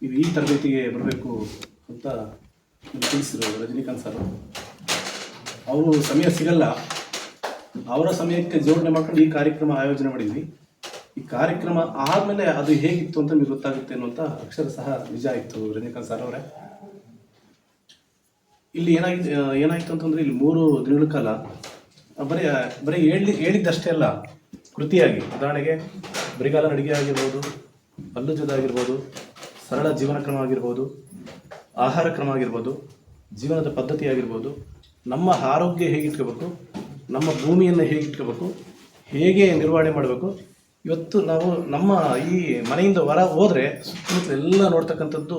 ಇದು ಈ ತರಬೇತಿಗೆ ಬರಬೇಕು ಅಂತ ತಿಳಿಸಿದ್ರು ರಜನಿಕಾಂತ್ ಸರ್. ಅವರು ಸಮಯ ಸಿಗಲ್ಲ. ಅವರ ಸಮಯಕ್ಕೆ ಜೋಡಣೆ ಮಾಡ್ಕೊಂಡು ಈ ಕಾರ್ಯಕ್ರಮ ಆಯೋಜನೆ ಮಾಡಿದ್ವಿ. ಈ ಕಾರ್ಯಕ್ರಮ ಆದಮೇಲೆ ಅದು ಹೇಗಿತ್ತು ಅಂತ ನಿಮಗೆ ಗೊತ್ತಾಗುತ್ತೆ ಅನ್ನುವಂಥ ಅಕ್ಷರ ಸಹ ನಿಜ ಆಯಿತು ರಜನಿಕಾಂತ್ ಸರ್ ಅವರೇ. ಇಲ್ಲಿ ಏನಾಗಿದೆ ಏನಾಯಿತು ಅಂತಂದರೆ ಇಲ್ಲಿ ಮೂರು ದಿನಗಳ ಕಾಲ ಬರೀ ಬರೀ ಹೇಳಿ, ಹೇಳಿದ್ದಷ್ಟೇ ಅಲ್ಲ, ಕೃತಿಯಾಗಿ, ಉದಾಹರಣೆಗೆ ಬರಿಗಾಲ ನಡಿಗೆ ಆಗಿರ್ಬೋದು ಹಲ್ಲುಜ್ಜದ ಆಗಿರ್ಬೋದು, ಸರಳ ಜೀವನ ಕ್ರಮ ಆಗಿರ್ಬೋದು, ಆಹಾರ ಕ್ರಮ ಆಗಿರ್ಬೋದು, ಜೀವನದ ಪದ್ಧತಿ ಆಗಿರ್ಬೋದು, ನಮ್ಮ ಆರೋಗ್ಯ ಹೇಗಿಟ್ಕೋಬೇಕು ನಮ್ಮ ಭೂಮಿಯನ್ನು ಹೇಗಿಟ್ಕೋಬೇಕು ಹೇಗೆ ನಿರ್ವಹಣೆ ಮಾಡಬೇಕು ಇವತ್ತು ನಾವು ನಮ್ಮ ಈ ಮನೆಯಿಂದ ಹೊರ ಹೋದರೆ ಸುತ್ತಮುತ್ತಲು ಎಲ್ಲ ನೋಡ್ತಕ್ಕಂಥದ್ದು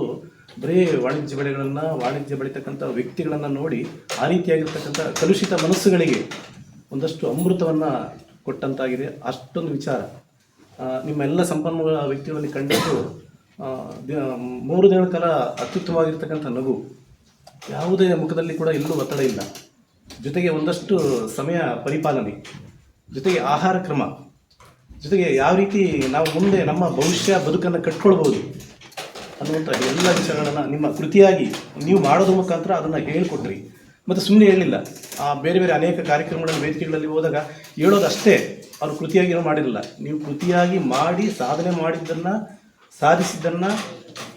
ಬರೀ ವಾಣಿಜ್ಯ ಬೆಳೆಗಳನ್ನು, ವಾಣಿಜ್ಯ ಬೆಳೀತಕ್ಕಂಥ ವ್ಯಕ್ತಿಗಳನ್ನು ನೋಡಿ ಆ ರೀತಿಯಾಗಿರ್ತಕ್ಕಂಥ ಕಲುಷಿತ ಮನಸ್ಸುಗಳಿಗೆ ಒಂದಷ್ಟು ಅಮೃತವನ್ನು ಕೊಟ್ಟಂತಾಗಿದೆ. ಅಷ್ಟೊಂದು ವಿಚಾರ. ನಿಮ್ಮ ನಿಮ್ಮೆಲ್ಲ ಸಂಪನ್ಮೂಲ ವ್ಯಕ್ತಿಗಳಲ್ಲಿ ಕಂಡಿದ್ದು ಮೂರು ದಿನಗಳ ಕಾಲ ಅತ್ಯುತ್ತಮವಾಗಿರ್ತಕ್ಕಂಥ ನಗು. ಯಾವುದೇ ಮುಖದಲ್ಲಿ ಕೂಡ ಎಲ್ಲೂ ಒತ್ತಡ ಇಲ್ಲ. ಜೊತೆಗೆ ಒಂದಷ್ಟು ಸಮಯ ಪರಿಪಾಲನೆ. ಜೊತೆಗೆ ಆಹಾರ ಕ್ರಮ. ಜೊತೆಗೆ ಯಾವ ರೀತಿ ನಾವು ಮುಂದೆ ನಮ್ಮ ಭವಿಷ್ಯ ಬದುಕನ್ನು ಕಟ್ಕೊಳ್ಬೋದು ಅನ್ನುವಂಥ ಎಲ್ಲ ವಿಷಯಗಳನ್ನು ನಿಮ್ಮ ಕೃತಿಯಾಗಿ ನೀವು ಮಾಡೋದ್ರ ಮುಖಾಂತರ ಅದನ್ನು ಹೇಳಿಕೊಟ್ರಿ. ಮತ್ತು ಸುಮ್ಮನೆ ಹೇಳಲಿಲ್ಲ ಆ ಬೇರೆ ಬೇರೆ ಅನೇಕ ಕಾರ್ಯಕ್ರಮಗಳಲ್ಲಿ, ವೇದಿಕೆಗಳಲ್ಲಿ ಹೋದಾಗ ಹೇಳೋದಷ್ಟೇ ಅವರು ಕೃತಿಯಾಗಿರೋ ಮಾಡಿರಲಿಲ್ಲ. ನೀವು ಕೃತಿಯಾಗಿ ಮಾಡಿ, ಸಾಧನೆ ಮಾಡಿದ್ದನ್ನು, ಸಾಧಿಸಿದ್ದನ್ನು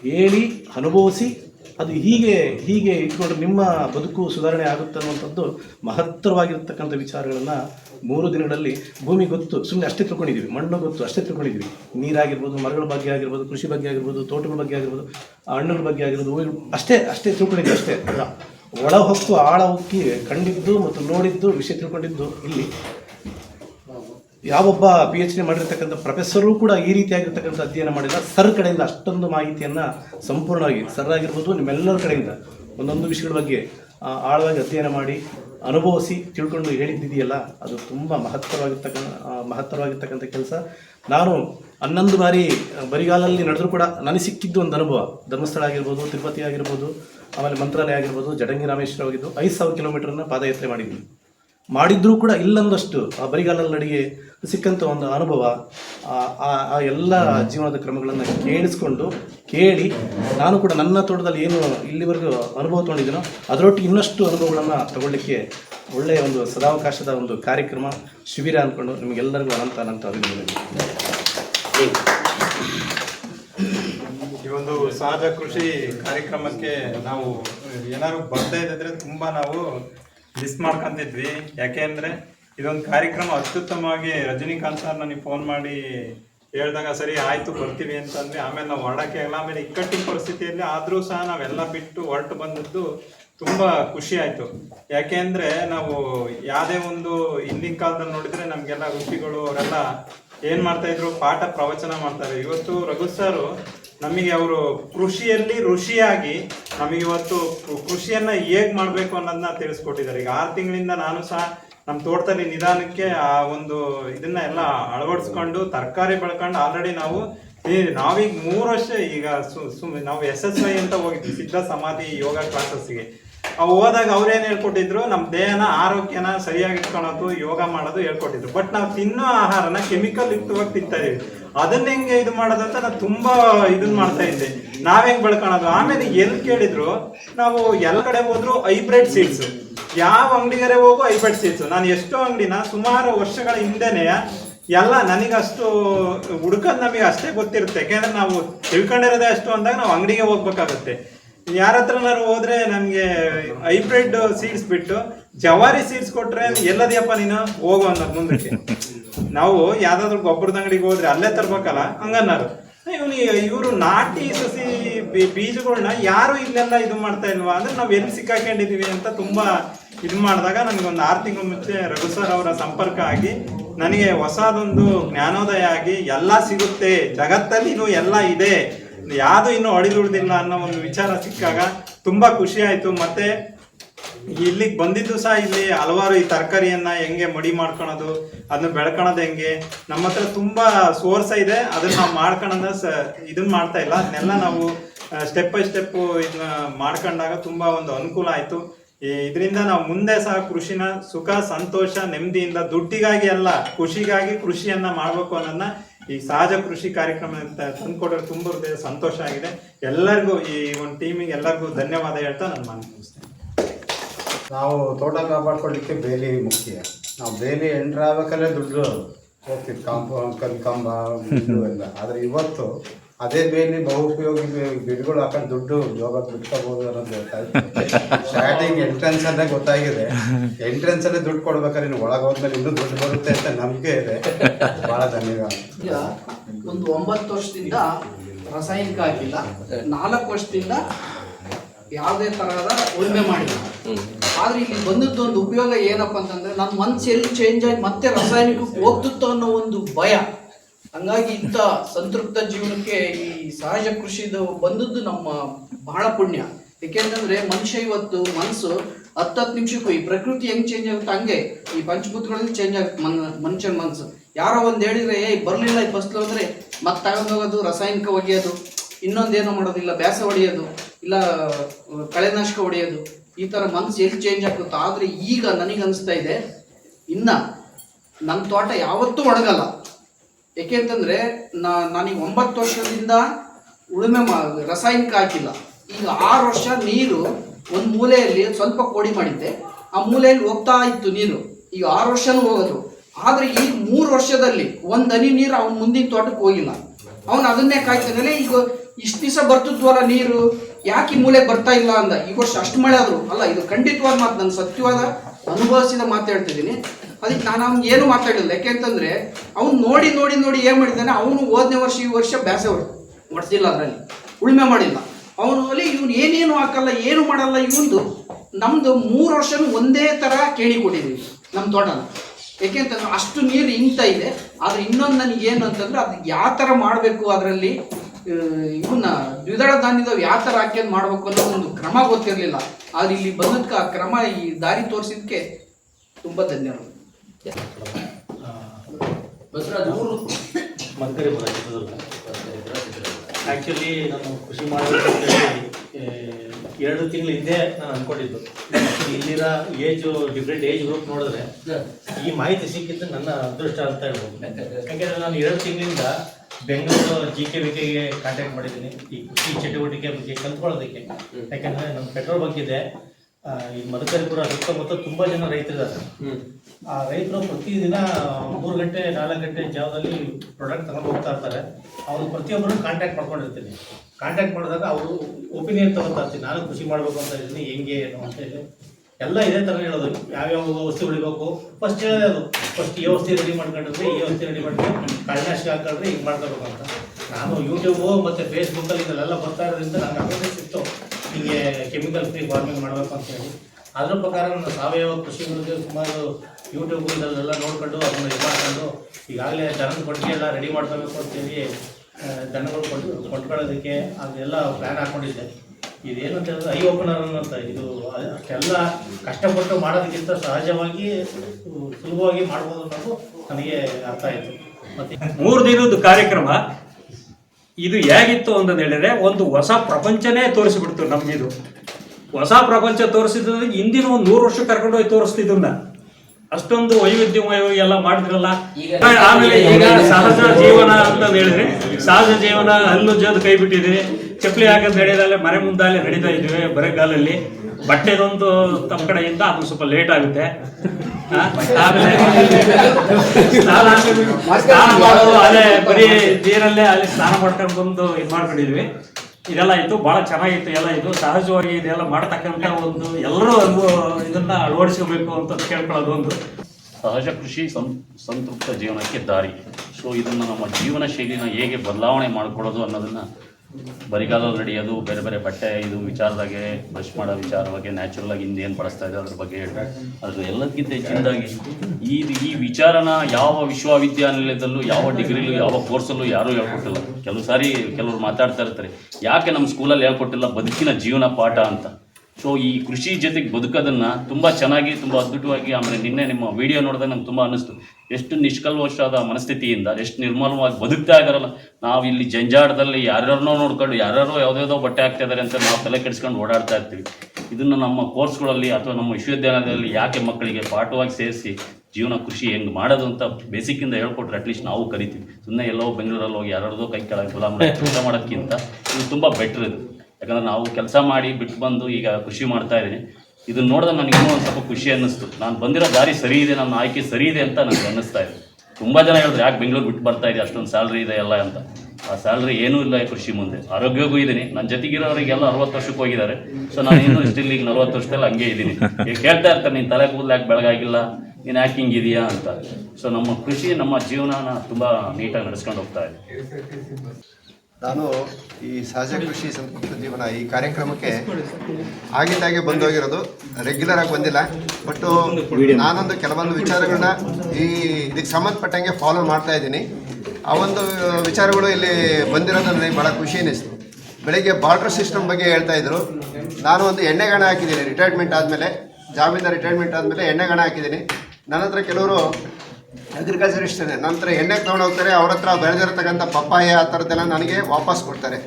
ಹೇಳಿ, ಅನುಭವಿಸಿ ಅದು ಹೀಗೆ ಹೀಗೆ ಇಟ್ಕೊಂಡು ನಿಮ್ಮ ಬದುಕು ಸುಧಾರಣೆ ಆಗುತ್ತೆ ಅನ್ನುವಂಥದ್ದು ಮಹತ್ತರವಾಗಿರ್ತಕ್ಕಂಥ ವಿಚಾರಗಳನ್ನು ಮೂರು ದಿನಗಳಲ್ಲಿ ಭೂಮಿ ಗೊತ್ತು ಸುಮ್ಮನೆ ಅಷ್ಟೇ ತಿಳ್ಕೊಂಡಿದ್ದೀವಿ, ಮಣ್ಣು ಗೊತ್ತು, ಅಷ್ಟೇ ತಿಳ್ಕೊಂಡಿದ್ದೀವಿ. ನೀರಾಗಿರ್ಬೋದು, ಮರಗಳ ಬಗ್ಗೆ ಆಗಿರ್ಬೋದು, ಕೃಷಿ ಬಗ್ಗೆ ಆಗಿರ್ಬೋದು, ತೋಟಗಳ ಬಗ್ಗೆ ಆಗಿರ್ಬೋದು, ಹಣ್ಣುಗಳ ಬಗ್ಗೆ ಆಗಿರ್ಬೋದು ಅಷ್ಟೇ ಅಷ್ಟೇ ತಿಳ್ಕೊಂಡಿದ್ದೀವಿ ಅಷ್ಟೇ. ಒಳ ಹೊಕ್ಕು, ಆಳ ಹೊಕ್ಕಿ ಕಂಡಿದ್ದು ಮತ್ತು ನೋಡಿದ್ದು, ವಿಷಯ ತಿಳ್ಕೊಂಡಿದ್ದು ಇಲ್ಲಿ ಯಾವೊಬ್ಬ ಪಿ ಎಚ್ ಡಿ ಮಾಡಿರ್ತಕ್ಕಂಥ ಪ್ರೊಫೆಸರು ಕೂಡ ಈ ರೀತಿಯಾಗಿರ್ತಕ್ಕಂಥ ಅಧ್ಯಯನ ಮಾಡಿಲ್ಲ ಸರ್ ಕಡೆಯಿಂದ ಅಷ್ಟೊಂದು ಮಾಹಿತಿಯನ್ನು ಸಂಪೂರ್ಣವಾಗಿ, ಸರ್ ಆಗಿರ್ಬೋದು ನಿಮ್ಮೆಲ್ಲರ ಕಡೆಯಿಂದ ಒಂದೊಂದು ವಿಷಯಗಳ ಬಗ್ಗೆ ಆಳವಾಗಿ ಅಧ್ಯಯನ ಮಾಡಿ, ಅನುಭವಿಸಿ ತಿಳ್ಕೊಂಡು ಹೇಳಿದ್ದಿದೆಯಲ್ಲ, ಅದು ತುಂಬ ಮಹತ್ತರವಾಗಿರ್ತಕ್ಕಂಥ ಮಹತ್ತರವಾಗಿರ್ತಕ್ಕಂಥ ಕೆಲಸ. ನಾನು ಹನ್ನೊಂದು ಬಾರಿ ಬರಿಗಾಲಲ್ಲಿ ನಡೆದರೂ ಕೂಡ ನನಗೆ ಸಿಕ್ಕಿದ್ದು ಒಂದು ಅನುಭವ. ಧರ್ಮಸ್ಥಳ ಆಗಿರ್ಬೋದು, ತಿರುಪತಿ ಆಗಿರ್ಬೋದು, ಆಮೇಲೆ ಮಂತ್ರಾಲಯ ಆಗಿರ್ಬೋದು, ಜಡಂಗಿ ರಾಮೇಶ್ವರ ಹೋಗಿದ್ದು ಐದು ಸಾವಿರ ಕಿಲೋಮೀಟ್ರನ್ನ ಪಾದಯಾತ್ರೆ ಮಾಡಿದ್ವಿ. ಮಾಡಿದ್ರೂ ಕೂಡ ಇಲ್ಲೊಂದಷ್ಟು ಆ ಬರಿಗಾಲಲ್ಲಿ ನಡಿಗೆ ಸಿಕ್ಕಂಥ ಒಂದು ಅನುಭವ, ಆ- ಎಲ್ಲ ಜೀವನದ ಕ್ರಮಗಳನ್ನು ಕೇಳಿಸ್ಕೊಂಡು ಕೇಳಿ, ನಾನು ಕೂಡ ನನ್ನ ತೋಟದಲ್ಲಿ ಏನು ಇಲ್ಲಿವರೆಗೂ ಅನುಭವ ತೊಗೊಂಡಿದ್ದೀನೋ, ಅದರೊಟ್ಟಿಗೆ ಇನ್ನಷ್ಟು ಅನುಭವಗಳನ್ನು ತಗೊಳ್ಳಿಕ್ಕೆ ಒಳ್ಳೆಯ ಒಂದು ಸದಾವಕಾಶದ ಒಂದು ಕಾರ್ಯಕ್ರಮ, ಶಿಬಿರ ಅಂದ್ಕೊಂಡು ನಿಮಗೆಲ್ಲರಿಗೂ ಅನಂತ ಅನಂತ ಈ ಒಂದು ಸಹಜ ಕೃಷಿ ಕಾರ್ಯಕ್ರಮಕ್ಕೆ ನಾವು ಏನಾದ್ರು ಬರ್ತಾ ಇದ್ದಿದ್ರೆ ತುಂಬಾ ನಾವು ಮಿಸ್ ಮಾಡ್ಕೊಂತಿದ್ವಿ. ಯಾಕೆಂದ್ರೆ ಇದೊಂದು ಕಾರ್ಯಕ್ರಮ ಅತ್ಯುತ್ತಮವಾಗಿ ರಜನಿಕಾಂತ್ ಸರ್ ನನಗೆ ಫೋನ್ ಮಾಡಿ ಹೇಳಿದಾಗ ಸರಿ ಆಯ್ತು ಬರ್ತೀವಿ ಅಂತಂದ್ರೆ ಆಮೇಲೆ ನಾವು ಹೊರಡಕ್ಕೆ ಆಗಲ್ಲ. ಆಮೇಲೆ ಇಕ್ಕಟ್ಟಿನ ಪರಿಸ್ಥಿತಿಯಲ್ಲಿ ಆದರೂ ಸಹ ನಾವೆಲ್ಲ ಬಿಟ್ಟು ಹೊರಟು ಬಂದದ್ದು ತುಂಬಾ ಖುಷಿ ಆಯ್ತು. ಯಾಕೆಂದ್ರೆ ನಾವು ಯಾವುದೇ ಒಂದು ಹಿಂದಿನ ಕಾಲದಲ್ಲಿ ನೋಡಿದ್ರೆ ನಮ್ಗೆಲ್ಲ ಋಷಿಗಳು ಅವರೆಲ್ಲ ಏನ್ ಮಾಡ್ತಾ ಇದ್ರು? ಪಾಠ ಪ್ರವಚನ ಮಾಡ್ತಾರೆ. ಇವತ್ತು ರಘು ಸರ್ ನಮಗೆ ಅವರು ಕೃಷಿಯಲ್ಲಿ ಋಷಿಯಾಗಿ ನಮಗೆ ಇವತ್ತು ಕೃಷಿಯನ್ನ ಹೇಗ್ ಮಾಡ್ಬೇಕು ಅನ್ನೋದನ್ನ ತಿಳಿಸ್ಕೊಟ್ಟಿದ್ದಾರೆ. ಈಗ ಆರು ತಿಂಗಳಿಂದ ನಾನು ಸಹ ನಮ್ಮ ತೋಟದಲ್ಲಿ ನಿಧಾನಕ್ಕೆ ಆ ಒಂದು ಇದನ್ನ ಎಲ್ಲ ಅಳವಡಿಸ್ಕೊಂಡು ತರಕಾರಿ ಬೆಳ್ಕೊಂಡು ಆಲ್ರೆಡಿ ನಾವು ನಾವೀಗ ಮೂರು ವರ್ಷ ಈಗ ಸು- ನಾವು ಎಸ್ ಎಸ್ ಐ ಅಂತ ಹೋಗಿದ್ವಿ, ಸಿದ್ಧ ಸಮಾಧಿ ಯೋಗ ಕ್ಲಾಸಸ್ಗೆ ಅವು ಹೋದಾಗ ಅವ್ರೇನ್ ಹೇಳ್ಕೊಟ್ಟಿದ್ರು ನಮ್ಮ ದೇಹನ, ಆರೋಗ್ಯನ ಸರಿಯಾಗಿ ಇಟ್ಕೊಳ್ಳೋದು, ಯೋಗ ಮಾಡೋದು ಹೇಳ್ಕೊಟ್ಟಿದ್ರು. ಬಟ್ ನಾವು ತಿನ್ನೋ ಆಹಾರನ ಕೆಮಿಕಲ್ ಯುಕ್ತವಾಗಿ ತಿಂತಾ ಇದೀವಿ. ಅದನ್ನ ಹೆಂಗೆ ಇದು ಮಾಡೋದಂತ ನಾನು ತುಂಬಾ ಇದನ್ನ ಮಾಡ್ತಾ ಇದ್ದೆ. ನಾವ್ ಹೆಂಗ್ ಬೆಳ್ಕೊಳೋದು? ಆಮೇಲೆ ಎಲ್ಲಿ ಕೇಳಿದ್ರು, ನಾವು ಎಲ್ಲ ಕಡೆ ಹೋದ್ರು ಹೈಬ್ರಿಡ್ ಸೀಡ್ಸ್. ಯಾವ ಅಂಗಡಿಗರೇ ಹೋಗು ಹೈಬ್ರಿಡ್ ಸೀಟ್ಸು ನಾನು ಎಷ್ಟೋ ಅಂಗಡಿನ ಸುಮಾರು ವರ್ಷಗಳ ಹಿಂದೆನೆ ಎಲ್ಲ ನನಗಷ್ಟು ಹುಡುಕೋದು ನಮಗೆ ಅಷ್ಟೇ ಗೊತ್ತಿರುತ್ತೆ. ಯಾಕೆಂದ್ರೆ ನಾವು ತಿಳ್ಕೊಂಡಿರೋದೇ ಅಷ್ಟು ಅಂದಾಗ ನಾವು ಅಂಗಡಿಗೆ ಹೋಗ್ಬೇಕಾಗುತ್ತೆ. ಯಾರ ಹತ್ರನಾದ್ರು ಹೋದ್ರೆ ನಮಗೆ ಹೈಬ್ರಿಡ್ ಸೀಡ್ಸ್ ಬಿಟ್ಟು ಜವಾರಿ ಸೀಡ್ಸ್ ಕೊಟ್ರೆ ಎಲ್ಲದಿಯಪ್ಪ ನೀನು ಹೋಗು ಅನ್ನೋದು ಮುಂದಕ್ಕೆ. ನಾವು ಯಾವ್ದಾದ್ರು ಗೊಬ್ಬರದ ಅಂಗಡಿಗೆ ಹೋದ್ರೆ ಅಲ್ಲೇ ತರ್ಬೇಕಲ್ಲ, ಹಂಗನ್ನಾರು. ಇವನು ಇವರು ನಾಟಿ ಸಸಿ ಬೀಜಗಳನ್ನ ಬೀಜಗಳ್ನ ಯಾರು ಇಲ್ಲೆಲ್ಲ ಇದು ಮಾಡ್ತಾ ಇಲ್ವಾ? ಅಂದ್ರೆ ನಾವು ಎಲ್ಲಿ ಸಿಕ್ಕಾಕೊಂಡಿದೀವಿ ಅಂತ ತುಂಬಾ ಇದು ಮಾಡಿದಾಗ ನನಗೊಂದು ಆರು ತಿಂಗಳ ಮುಂಚೆ ರಘು ಸರ್ ಅವರ ಸಂಪರ್ಕ ಆಗಿ ನನಗೆ ಹೊಸದೊಂದು ಜ್ಞಾನೋದಯ ಆಗಿ ಎಲ್ಲ ಸಿಗುತ್ತೆ, ಜಗತ್ತಲ್ಲಿ ಇನ್ನು ಎಲ್ಲ ಇದೆ, ಯಾವುದು ಇನ್ನು ಅಡಿದುಳಿದಿಲ್ಲ ಅನ್ನೋ ಒಂದು ವಿಚಾರ ಸಿಕ್ಕಾಗ ತುಂಬಾ ಖುಷಿ ಆಯ್ತು. ಮತ್ತೆ ಇಲ್ಲಿಗೆ ಬಂದಿದ್ದು ಸಹ ಇಲ್ಲಿ ಹಲವಾರು ಈ ತರಕಾರಿಯನ್ನ ಹೆಂಗೆ ಮಡಿ ಮಾಡ್ಕೊಳೋದು ಅದನ್ನ ಬೆಳ್ಕೊಳೋದು ಹೆಂಗೆ? ನಮ್ಮ ಹತ್ರ ತುಂಬಾ ಸೋರ್ಸ ಇದೆ, ಅದನ್ನ ನಾವು ಮಾಡ್ಕೊಳೋದ ಇದನ್ನ ಮಾಡ್ತಾ ಇಲ್ಲ. ಅದನ್ನೆಲ್ಲ ನಾವು ಸ್ಟೆಪ್ ಬೈ ಸ್ಟೆಪ್ ಇದನ್ನ ಮಾಡ್ಕೊಂಡಾಗ ತುಂಬಾ ಒಂದು ಅನುಕೂಲ ಆಯ್ತು. ಇದರಿಂದ ನಾವು ಮುಂದೆ ಸಹ ಕೃಷಿನ ಸುಖ, ಸಂತೋಷ, ನೆಮ್ಮದಿಯಿಂದ ದುಡ್ಡಿಗಾಗಿ ಅಲ್ಲ ಖುಷಿಗಾಗಿ ಕೃಷಿಯನ್ನ ಮಾಡ್ಬೇಕು ಅನ್ನೋದನ್ನ ಈ ಸಹಜ ಕೃಷಿ ಕಾರ್ಯಕ್ರಮ ತಂದುಕೊಟ್ಟರೆ ತುಂಬ ಸಂತೋಷ ಆಗಿದೆ. ಎಲ್ಲರಿಗೂ ಈ ಒಂದು ಟೀಮಿಗೆ ಎಲ್ಲರಿಗೂ ಧನ್ಯವಾದ ಹೇಳ್ತಾ ನಾನು ಮಾತು ಮುಗಿಸ್ತೇನೆ. ನಾವು ತೋಟ ಕಾಪಾಡ್ಕೊಳ್ಳಿಕ್ಕೆ ಬೇಲಿ ಮುಖ್ಯ. ನಾವು ಬೇಲಿ ಎಂಟ್ರ್ ಆಗ್ಬೇಕಲ್ಲೇ ದುಡ್ಡು ಹೋಗ್ತಿತ್ತು ಕಾಂಪೌಂಡ್ ಕಲ್, ಕಂಬ ಎಲ್ಲ. ಆದರೆ ಇವತ್ತು ಅದೇ ಬೇಲಿ ಬಹುಪಯೋಗಿ ಉಪಯೋಗಿ ಗಿಡಗಳು ಹಾಕೊಂಡು ದುಡ್ಡು ಯೋಗ ಬಿಟ್ಕೋಬಹುದು ಅನ್ನೋದು ಗೊತ್ತಾಯ್ತು. ಸ್ಟಾರ್ಟಿಂಗ್ ಎಂಟ್ರೆನ್ಸ್ ಅಲ್ಲೇ ಗೊತ್ತಾಗಿದೆ. ಎಂಟ್ರೆನ್ಸ್ ಅಲ್ಲೇ ದುಡ್ಡು ಕೊಡ್ಬೇಕಾದ್ರೆ ಇನ್ನು ಒಳಗೆ ಹೋದ್ಮೇಲೆ ಇನ್ನೂ ದುಡ್ಡು ಬರುತ್ತೆ ಅಂತ ನಂಬಿಕೆ ಇದೆ. ಬಹಳ ಧನ್ಯವಾದ. ಒಂದು ಒಂಬತ್ತು ವರ್ಷದಿಂದ ರಾಸಾಯನಿಕ ಹಾಕಿಲ್ಲ ನಾಲ್ಕು ವರ್ಷದಿಂದ ಯಾವುದೇ ತರಹದ ಉಳುಮೆ ಮಾಡಿಲ್ಲ. ಆದ್ರೆ ಇಲ್ಲಿ ಬಂದದ್ದು ಒಂದು ಉಪಯೋಗ ಏನಪ್ಪ ಅಂತಂದ್ರೆ ನನ್ನ ಮನ್ಸು ಎಲ್ಲಿ ಚೇಂಜ್ ಆಗಿ ಮತ್ತೆ ರಾಸಾಯನಿಕಕ್ಕೆ ಹೋಗ್ತಿತ್ತು ಅನ್ನೋ ಒಂದು ಭಯ. ಹಂಗಾಗಿ ಇಂಥ ಸಂತೃಪ್ತ ಜೀವನಕ್ಕೆ ಈ ಸಹಜ ಕೃಷಿದು ಬಂದದ್ದು ನಮ್ಮ ಬಹಳ ಪುಣ್ಯ. ಏಕೆಂತಂದ್ರೆ ಮನುಷ್ಯ ಇವತ್ತು ಮನಸ್ಸು ಹತ್ತತ್ತು ನಿಮಿಷಕ್ಕೂ ಈ ಪ್ರಕೃತಿ ಹೆಂಗ್ ಚೇಂಜ್ ಆಗುತ್ತೆ ಹಂಗೆ ಈ ಪಂಚಭೂತಗಳಲ್ಲಿ ಚೇಂಜ್ ಆಗುತ್ತೆ ಮನ್, ಮನುಷ್ಯನ ಮನಸ್ಸು ಯಾರೋ ಒಂದು ಹೇಳಿದ್ರೆ, ಏಯ್, ಬರಲಿಲ್ಲ ಈ ಫಸ್ಲು ಅಂದ್ರೆ ಮತ್ತೆ ತಗೊಂಡೋಗೋದು ರಾಸಾಯನಿಕ ಒಗೆಯೋದು, ಇನ್ನೊಂದೇನೋ ಮಾಡೋದಿಲ್ಲ ಬ್ಯಾಸ ಹೊಡೆಯೋದು. ಇಲ್ಲ ಕಳೆನಾಶಕ ಹೊಡೆಯೋದು, ಈ ಥರ ಮನಸ್ಸು ಎಲ್ಲಿ ಚೇಂಜ್ ಆಗ್ತದೆ ಆದರೆ ಈಗ ನನಗೆ ಅನಿಸ್ತಾ ಇದೆ, ಇನ್ನ ನನ್ನ ತೋಟ ಯಾವತ್ತೂ ಒಣಗಲ್ಲ. ಏಕೆಂತಂದ್ರೆ ನಾ, ನಾನೀಗ ಒಂಬತ್ತು ವರ್ಷದಿಂದ ಉಳುಮೆ ಮಾ, ರಾಸಾಯನಿಕ ಹಾಕಿಲ್ಲ. ಈಗ ಆರು ವರ್ಷ ನೀರು ಒಂದು ಮೂಲೆಯಲ್ಲಿ ಸ್ವಲ್ಪ ಕೋಡಿ ಮಾಡಿದ್ದೆ. ಆ ಮೂಲೆಯಲ್ಲಿ ಹೋಗ್ತಾ ಇತ್ತು ನೀರು. ಈಗ ಆರು ವರ್ಷನೂ ಹೋಗೋದು. ಆದರೆ ಈಗ ಮೂರು ವರ್ಷದಲ್ಲಿ ಒಂದು ಹನಿ ನೀರು ಅವನ ಮುಂದಿನ ತೋಟಕ್ಕೆ ಹೋಗಿಲ್ಲ. ಅವನು ಅದನ್ನೇ ಕಾಯ್ತಾನೆ ಈಗ ಇಷ್ಟು ದಿವಸ ಬರ್ತಿದ್ವಲ್ಲ ನೀರು? ಯಾಕೆ ಈ ಮೂಲೆ ಬರ್ತಾ ಇಲ್ಲ ಅಂದ? ಈ ವರ್ಷ ಅಷ್ಟು ಮಳೆ ಆದ್ರು. ಅಲ್ಲ, ಇದು ಖಂಡಿತವಾದ ಮಾತು ನನ್ನ ಸತ್ಯವಾದ ಅನುಭವಿಸಿದ ಮಾತಾಡ್ತಿದ್ದೀನಿ ಅದಕ್ಕೆ ನಾನು ಅವ್ನಿಗೆ ಏನು ಮಾತಾಡಿಲ್ಲ. ಯಾಕೆಂತಂದ್ರೆ ಅವ್ನು ನೋಡಿ ನೋಡಿ ನೋಡಿ ಏನ್ ಮಾಡಿದ್ದಾನೆ, ಅವನು ಹೋದನೇ ವರ್ಷ, ಈ ವರ್ಷ ಬ್ಯಾಸೆ ಹೊಡೆದು. ಹೊಡ್ಸಿಲ್ಲ ಅದರಲ್ಲಿ. ಉಳುಮೆ ಮಾಡಿಲ್ಲ. ಅವನು ಅಲ್ಲಿ ಇವನು ಏನೇನು ಹಾಕಲ್ಲ, ಏನು ಮಾಡಲ್ಲ ಇವೊಂದು ನಮ್ದು ಮೂರು ವರ್ಷನೂ ಒಂದೇ ತರ ಕೇಳಿ ಕೊಟ್ಟಿದ್ದೀವಿ ನಮ್ಮ ತೋಟನ. ಯಾಕೆಂತಂದ್ರೆ ಅಷ್ಟು ನೀರು ಇಂಗ್ತಾ ಇದೆ. ಆದ್ರೆ ಇನ್ನೊಂದು ನನಗೆ ಏನು ಅಂತಂದ್ರೆ ಅದು ಯಾವ ಥರ ಮಾಡಬೇಕು ಅದರಲ್ಲಿ ಇವನ್ನ ದ್ವಿದಳ ಧಾನ್ಯದವು ಯಾವ ಥರ ಹಾಕ್ಯಂಡ್ ಮಾಡ್ಬೇಕು ಅನ್ನೋ ಒಂದು ಕ್ರಮ ಗೊತ್ತಿರಲಿಲ್ಲ. ಆದ್ರೆ ಇಲ್ಲಿ ಬಂದಕ್ಕೆ ಆ ಕ್ರಮ ಈ ದಾರಿ ತೋರಿಸಿದಕ್ಕೆ ತುಂಬಾ ಧನ್ಯವಾದ ಮದಕರಿಪುರ ಚಿತ್ರದುರ್ಗ. ಆ್ಯಕ್ಚುಲಿ ನಾನು ಕೃಷಿ ಮಾಡಬೇಕು ಅಂತ ಹೇಳಿ ಆ, ಎರಡು ತಿಂಗಳ ಹಿಂದೆ ನಾನು ಅಂದ್ಕೊಂಡಿದ್ದು ಇಲ್ಲಿರ ಏಜು ಡಿಫ್ರೆಂಟ್ ಏಜ್ ಗ್ರೂಪ್ ನೋಡಿದ್ರೆ ಈ ಮಾಹಿತಿ ಸಿಕ್ಕಿದ್ದು ನನ್ನ ಅದೃಷ್ಟ ಅಂತ ಹೇಳ್ಬೋದು. ಯಾಕೆಂದರೆ ನಾನು ಎರಡು ತಿಂಗಳಿಂದ ಬೆಂಗಳೂರು ಜಿ ಕೆ ವಿ ಕೆಗೆ ಕಾಂಟ್ಯಾಕ್ಟ್ ಮಾಡಿದ್ದೀನಿ. ಈ ಕೃಷಿ ಚಟುವಟಿಕೆ ಬಗ್ಗೆ ಕಲ್ತ್ಕೊಳ್ಳೋದಕ್ಕೆ. ಯಾಕೆಂದರೆ ನಮ್ಮ ಪೆಟ್ರೋಲ್ ಬಂಕ್ ಇದೆ. ಈ ಮದಕರಿಪುರ ಸುತ್ತಮುತ್ತ ತುಂಬ ಜನ ರೈತರಿದ್ದಾರೆ ಆ ರೈತರು ಪ್ರತಿದಿನ ಮೂರು ಗಂಟೆ ನಾಲ್ಕು ಗಂಟೆ ಜಾವದಲ್ಲಿ ಪ್ರಾಡಕ್ಟ್ ತಗೊಂಡು ಹೋಗ್ತಾ ಇರ್ತಾರೆ. ಅವ್ರು ಪ್ರತಿಯೊಬ್ಬರು ಕಾಂಟ್ಯಾಕ್ಟ್ ಮಾಡ್ಕೊಂಡಿರ್ತೀನಿ. ಕಾಂಟ್ಯಾಕ್ಟ್ ಮಾಡಿದಾಗ ಅವರು ಒಪಿನಿಯನ್ ತಗೊತಾ ಇರ್ತೀನಿ ನಾನು ಕೃಷಿ ಮಾಡಬೇಕು ಅಂತ ಇದ್ದೀನಿ ಹೆಂಗೆ ಏನು ಅಂತ ಹೇಳಿ. ಎಲ್ಲ ಇದೇ ಥರ ಹೇಳೋದು. ಯಾವ್ಯಾವ ವಸ್ತು ಬೆಳಿಬೇಕು? ಫಸ್ಟ್ ಹೇಳೋದೇ ಅದು. ಫಸ್ಟ್ ಈ ಔಷಧಿ ರೆಡಿ ಮಾಡ್ಕೊಂಡ್ರೆ ಈ ಔಷಧಿ ರೆಡಿ ಮಾಡ್ಕೊಂಡು ಕಳ್ಳಾಶಿ ಹಾಕೊಂಡ್ರೆ ಹಿಂಗೆ ಮಾಡ್ಕೋಬೇಕು ಅಂತ. ನಾನು ಯೂಟ್ಯೂಬು ಮತ್ತು ಫೇಸ್ಬುಕ್ಕಲ್ಲಿ ಇದೆಲ್ಲ ಬರ್ತಾ ಇರೋದ್ರಿಂದ ನನಗೆ ಅವೇರ್ನೆಸ್ ಇತ್ತು ಹೀಗೆ ಕೆಮಿಕಲ್ ಫ್ರೀ ಫಾರ್ಮಿಂಗ್ ಮಾಡಬೇಕು ಅಂತ ಹೇಳಿ. ಅದ್ರ ಪ್ರಕಾರ ನಾನು ಸಾವಯವ ಕೃಷಿಗಳಿಗೆ ಸುಮಾರು ಯೂಟ್ಯೂಬ್ ಇದಲ್ಲೆಲ್ಲ ನೋಡ್ಕೊಂಡು ಅದನ್ನ ಇದು ಮಾಡ್ಕೊಂಡು ಈಗಾಗಲೇ ದನದ ಕೊಟ್ಟಿಗೆ ಎಲ್ಲ ರೆಡಿ ಮಾಡ್ಕೋಬೇಕು ಅಂತೇಳಿ ದನಗಳು ಕೊಟ್ಟು ಕೊಟ್ಕೊಳ್ಳೋದಕ್ಕೆ ಅದೆಲ್ಲ ಪ್ಲ್ಯಾನ್ ಹಾಕೊಂಡಿದ್ದೆ. ಇದೇನು ಅಂತ ಹೇಳಿದ್ರೆ ಐ ಓಪನರ್ ಅಂತ ಇದು ಅಷ್ಟೆಲ್ಲ ಕಷ್ಟಪಟ್ಟು ಮಾಡೋದಕ್ಕಿಂತ ಸಹಜವಾಗಿ ಸುಲಭವಾಗಿ ಮಾಡ್ಬೋದು ಅನ್ನೋದು ನನಗೆ ಅರ್ಥ ಆಯಿತು. ಮತ್ತೆ ಮೂರು ದಿನದ ಕಾರ್ಯಕ್ರಮ. ಇದು ಹೇಗಿತ್ತು ಅಂತ ಹೇಳಿದ್ರೆ ಒಂದು ಹೊಸ ಪ್ರಪಂಚನೇ ತೋರಿಸಿಬಿಡ್ತು ನಮಗಿದು. ಹೊಸ ಪ್ರಪಂಚ ತೋರಿಸಿದ್ರೆ ಹಿಂದಿನ ಒಂದು ನೂರು ವರ್ಷ ಕರ್ಕೊಂಡು ಹೋಗಿ ತೋರಿಸ್ತಿದ್ದನ್ನ ಅಷ್ಟೊಂದು ವೈವಿಧ್ಯಮಯವಾಗಿ ಎಲ್ಲ ಮಾಡಿದ್ರಲ್ಲ. ಆಮೇಲೆ ಈಗ ಸಹಜ ಜೀವನ ಅಂತ ಹೇಳಿದ್ರೆ ಸಹಜ ಜೀವನ ಹಲ್ಲು ಜೋದು ಕೈ ಬಿಟ್ಟಿದೆ ಚಪ್ಪಲಿ ಹಾಕೋದು ನಡೆಯದಲ್ಲೇ ಮನೆ ಮುಂದಾಲೆ ನಡೀತಾ ಇದ್ವಿ ಬರಗಾಲಲ್ಲಿ. ಬಟ್ಟೆದೊಂದು ತಮ್ಮ ಕಡೆಯಿಂದ ಅದು ಸ್ವಲ್ಪ ಲೇಟ್ ಆಗುತ್ತೆ. ಸ್ನಾನ ಸ್ನಾನ ಮಾಡೋದು, ಅಲ್ಲೇ ಬರೀ ನೀರಲ್ಲೇ ಅಲ್ಲಿ ಸ್ನಾನ ಮಾಡ್ಕೊಂಡು ಬಂದು ಇದು ಮಾಡ್ಕೊಂಡಿದ್ವಿ. ಇದೆಲ್ಲ ಇತ್ತು ಬಹಳ ಚೆನ್ನಾಗಿತ್ತು, ಎಲ್ಲ ಇದು. ಸಹಜವಾಗಿ ಇದೆಲ್ಲ ಮಾಡತಕ್ಕಂಥ ಒಂದು ಎಲ್ಲರೂ ಒಂದು ಇದನ್ನ ಅಳವಡಿಸಬೇಕು ಅಂತ ಕೇಳ್ಕೊಳ್ಳೋದು ಒಂದು. ಸಹಜ ಕೃಷಿ ಸಂ, ಸಂತೃಪ್ತ ಜೀವನಕ್ಕೆ ದಾರಿ. ಸೊ ಇದನ್ನು ನಮ್ಮ ಜೀವನ ಶೈಲಿನ ಹೇಗೆ ಬದಲಾವಣೆ ಮಾಡಿಕೊಳ್ಳೋದು ಅನ್ನೋದನ್ನು ಬರಿಗಾಲಲ್ಲಿ ನಡೆಯೋದು, ಬೇರೆ ಬೇರೆ ಬಟ್ಟೆ ಇದು ವಿಚಾರದಾಗೆ ಬ್ರಷ್ ಮಾಡೋ ವಿಚಾರ ಬಗ್ಗೆ ನ್ಯಾಚುರಲ್ ಆಗಿ ಹಿಂದೆ ಏನು ಬಳಸ್ತಾ ಇದೆ ಅದ್ರ ಬಗ್ಗೆ ಹೇಳಿ ಅದ್ರ ಎಲ್ಲದಕ್ಕಿಂತ ಹೆಚ್ಚಿನದಾಗಿ ಈ ಈ ವಿಚಾರನ ಯಾವ ವಿಶ್ವವಿದ್ಯಾನಿಲಯದಲ್ಲೂ, ಯಾವ ಡಿಗ್ರಿಲೂ ಯಾವ ಕೋರ್ಸಲ್ಲೂ ಯಾರೂ ಹೇಳ್ಕೊಟ್ಟಿಲ್ಲ. ಕೆಲವು ಸಾರಿ ಕೆಲವರು ಮಾತಾಡ್ತಾ ಇರ್ತಾರೆ, ಯಾಕೆ ನಮ್ಮ ಸ್ಕೂಲಲ್ಲಿ ಹೇಳ್ಕೊಟ್ಟಿಲ್ಲ ಬದುಕಿನ ಜೀವನ ಪಾಠ ಅಂತ. ಸೊ ಈ ಕೃಷಿ ಜೊತೆಗೆ ಬದುಕೋದನ್ನ ತುಂಬ ಚೆನ್ನಾಗಿ, ತುಂಬ ಅದ್ಭುತವಾಗಿ ಆಮೇಲೆ ನಿನ್ನೆ ನಿಮ್ಮ ವಿಡಿಯೋ ನೋಡಿದಾಗ ನಂಗೆ ತುಂಬ ಅನ್ನಿಸ್ತು. ಎಷ್ಟು ನಿಷ್ಕಲ್ವಶವಾದ ಮನಸ್ಥಿತಿಯಿಂದ, ಎಷ್ಟು ನಿರ್ಮಲವಾಗಿ ಬದುಕ್ತಾ ಇದಾರಲ್ಲ ನಾವು ಇಲ್ಲಿ ಜಂಜಾಟದಲ್ಲಿ ಯಾರ್ಯಾರನೋ ನೋಡ್ಕೊಂಡು, ಯಾರ್ಯಾರೋ ಯಾವುದ್ಯಾವುದೋ ಬಟ್ಟೆ ಹಾಕ್ತಾ ಇದ್ದಾರೆ ಅಂತ ನಾವು ತಲೆ ಕೆಡಿಸ್ಕೊಂಡು ಓಡಾಡ್ತಾ ಇರ್ತೀವಿ. ಇದನ್ನು ನಮ್ಮ ಕೋರ್ಸ್ಗಳಲ್ಲಿ ಅಥವಾ ನಮ್ಮ ವಿಶ್ವವಿದ್ಯಾಲಯದಲ್ಲಿ ಯಾಕೆ ಮಕ್ಕಳಿಗೆ ಪಾಠವಾಗಿ ಸೇರಿಸಿ ಜೀವನ ಕೃಷಿ ಹೆಂಗೆ ಮಾಡೋದು ಅಂತ ಬೇಸಿಕ್ಕಿಂದ ಹೇಳ್ಕೊಟ್ರೆ ಅಟ್ಲೀಸ್ಟ್ ನಾವು ಕರಿತೀವಿ. ಸುಮ್ಮನೆ ಎಲ್ಲೋ ಬೆಂಗಳೂರಲ್ಲಿ ಹೋಗಿ ಯಾರ್ಯಾರ್ದೋ ಕೈ ಕೆಳಗೆ ಗುಲಾಮ್ ಕೆಲಸ ಮಾಡೋಕ್ಕಿಂತ ಇದು ತುಂಬ ಬೆಟ್ರ್ ಇದು. ಯಾಕಂದ್ರೆ ನಾವು ಕೆಲಸ ಮಾಡಿ ಬಿಟ್ಟು ಬಂದು ಈಗ ಕೃಷಿ ಮಾಡ್ತಾ ಇದ್ದೀನಿ. ಇದನ್ನ ನೋಡಿದ್ರೆ ನನಗೆ ಇನ್ನೂ ಒಂದು ಸ್ವಲ್ಪ ಖುಷಿ ಅನ್ನಿಸ್ತು. ನಾನು ಬಂದಿರೋ ದಾರಿ ಸರಿ ಇದೆ, ನನ್ನ ಆಯ್ಕೆ ಸರಿ ಇದೆ ಅಂತ ನನಗೆ ಅನ್ನಿಸ್ತಾ ಇದೆ. ತುಂಬ ಜನ ಹೇಳಿದ್ರು, ಯಾಕೆ ಬೆಂಗಳೂರು ಬಿಟ್ಟು ಬರ್ತಾ ಇದೆ ಅಷ್ಟೊಂದು ಸ್ಯಾಲ್ರಿ ಇದೆ ಎಲ್ಲ ಅಂತ. ಆ ಸ್ಯಾಲ್ರಿ ಏನೂ ಇಲ್ಲ ಕೃಷಿ ಮುಂದೆ. ಆರೋಗ್ಯಗೂ ಇದ್ದೀನಿ. ನನ್ನ ಜೊತೆಗಿರೋರಿಗೆಲ್ಲ ಅರವತ್ತು ವರ್ಷಕ್ಕೆ ಹೋಗಿದ್ದಾರೆ. ಸೊ ನಾನು ಇನ್ನೂ ಸ್ಟಿಲ್ ಈಗ ನಲ್ವತ್ತು ವರ್ಷದಲ್ಲಿ ಹಂಗೆ ಇದ್ದೀನಿ. ಈಗ ಕೇಳ್ತಾ ಇರ್ತಾರೆ, ನೀನು ತಲೆ ಕೂದಲು ಯಾಕೆ ಬೆಳಗಾಗಿಲ್ಲ? ನೀನು ಯಾಕೆ ಹಿಂಗಿದೆಯಾ? ಅಂತ. ಸೊ ನಮ್ಮ ಕೃಷಿ, ನಮ್ಮ ಜೀವನನ ತುಂಬ ನೀಟಾಗಿ ನಡೆಸ್ಕೊಂಡು ಹೋಗ್ತಾ ಇದೆ. ನಾನು ಈ ಸಹಜ ಕೃಷಿ ಸಂತೃಪ್ತ ಜೀವನ ಈ ಕಾರ್ಯಕ್ರಮಕ್ಕೆ ಆಗಿದ್ದಾಗೆ ಬಂದೋಗಿರೋದು ರೆಗ್ಯುಲರ್ ಆಗಿ ಬಂದಿಲ್ಲ. ಬಟ್ ನಾನೊಂದು ಕೆಲವೊಂದು ವಿಚಾರಗಳನ್ನ ಈ ಇದಕ್ಕೆ ಸಂಬಂಧಪಟ್ಟಂಗೆ ಫಾಲೋ ಮಾಡ್ತಾ ಇದ್ದೀನಿ. ಆ ಒಂದು ವಿಚಾರಗಳು ಇಲ್ಲಿ ಬಂದಿರೋದು ನನಗೆ ಭಾಳ ಖುಷಿ ಅನ್ನಿಸ್ತು. ಬೆಳಿಗ್ಗೆ ಬಾರ್ಡರ್ ಸಿಸ್ಟಮ್ ಬಗ್ಗೆ ಹೇಳ್ತಾ ಇದ್ರು. ನಾನು ಒಂದು ಎಣ್ಣೆಗಣ ಹಾಕಿದ್ದೀನಿ. ರಿಟೈರ್ಮೆಂಟ್ ಆದಮೇಲೆ ಜಾಬಿಂದ ರಿಟೈರ್ಮೆಂಟ್ ಆದಮೇಲೆ ಎಣ್ಣೆಗಣ ಹಾಕಿದ್ದೀನಿ. ನನ್ನ ಹತ್ರ ಕೆಲವರು ಅಗ್ರಿಕಲ್ಚರಿಸ್ಟ್ ನಂತರ ಎಣ್ಣೆ ತೊಗೊಂಡು ಹೋಗ್ತಾರೆ, ಅವ್ರ ಹತ್ರ ಬೆಳೆದಿರತಕ್ಕಂಥ ಪಪ್ಪಾಯ ಆ ಥರದ್ದೆಲ್ಲ ನನಗೆ ವಾಪಸ್ ಕೊಡ್ತಾರೆ.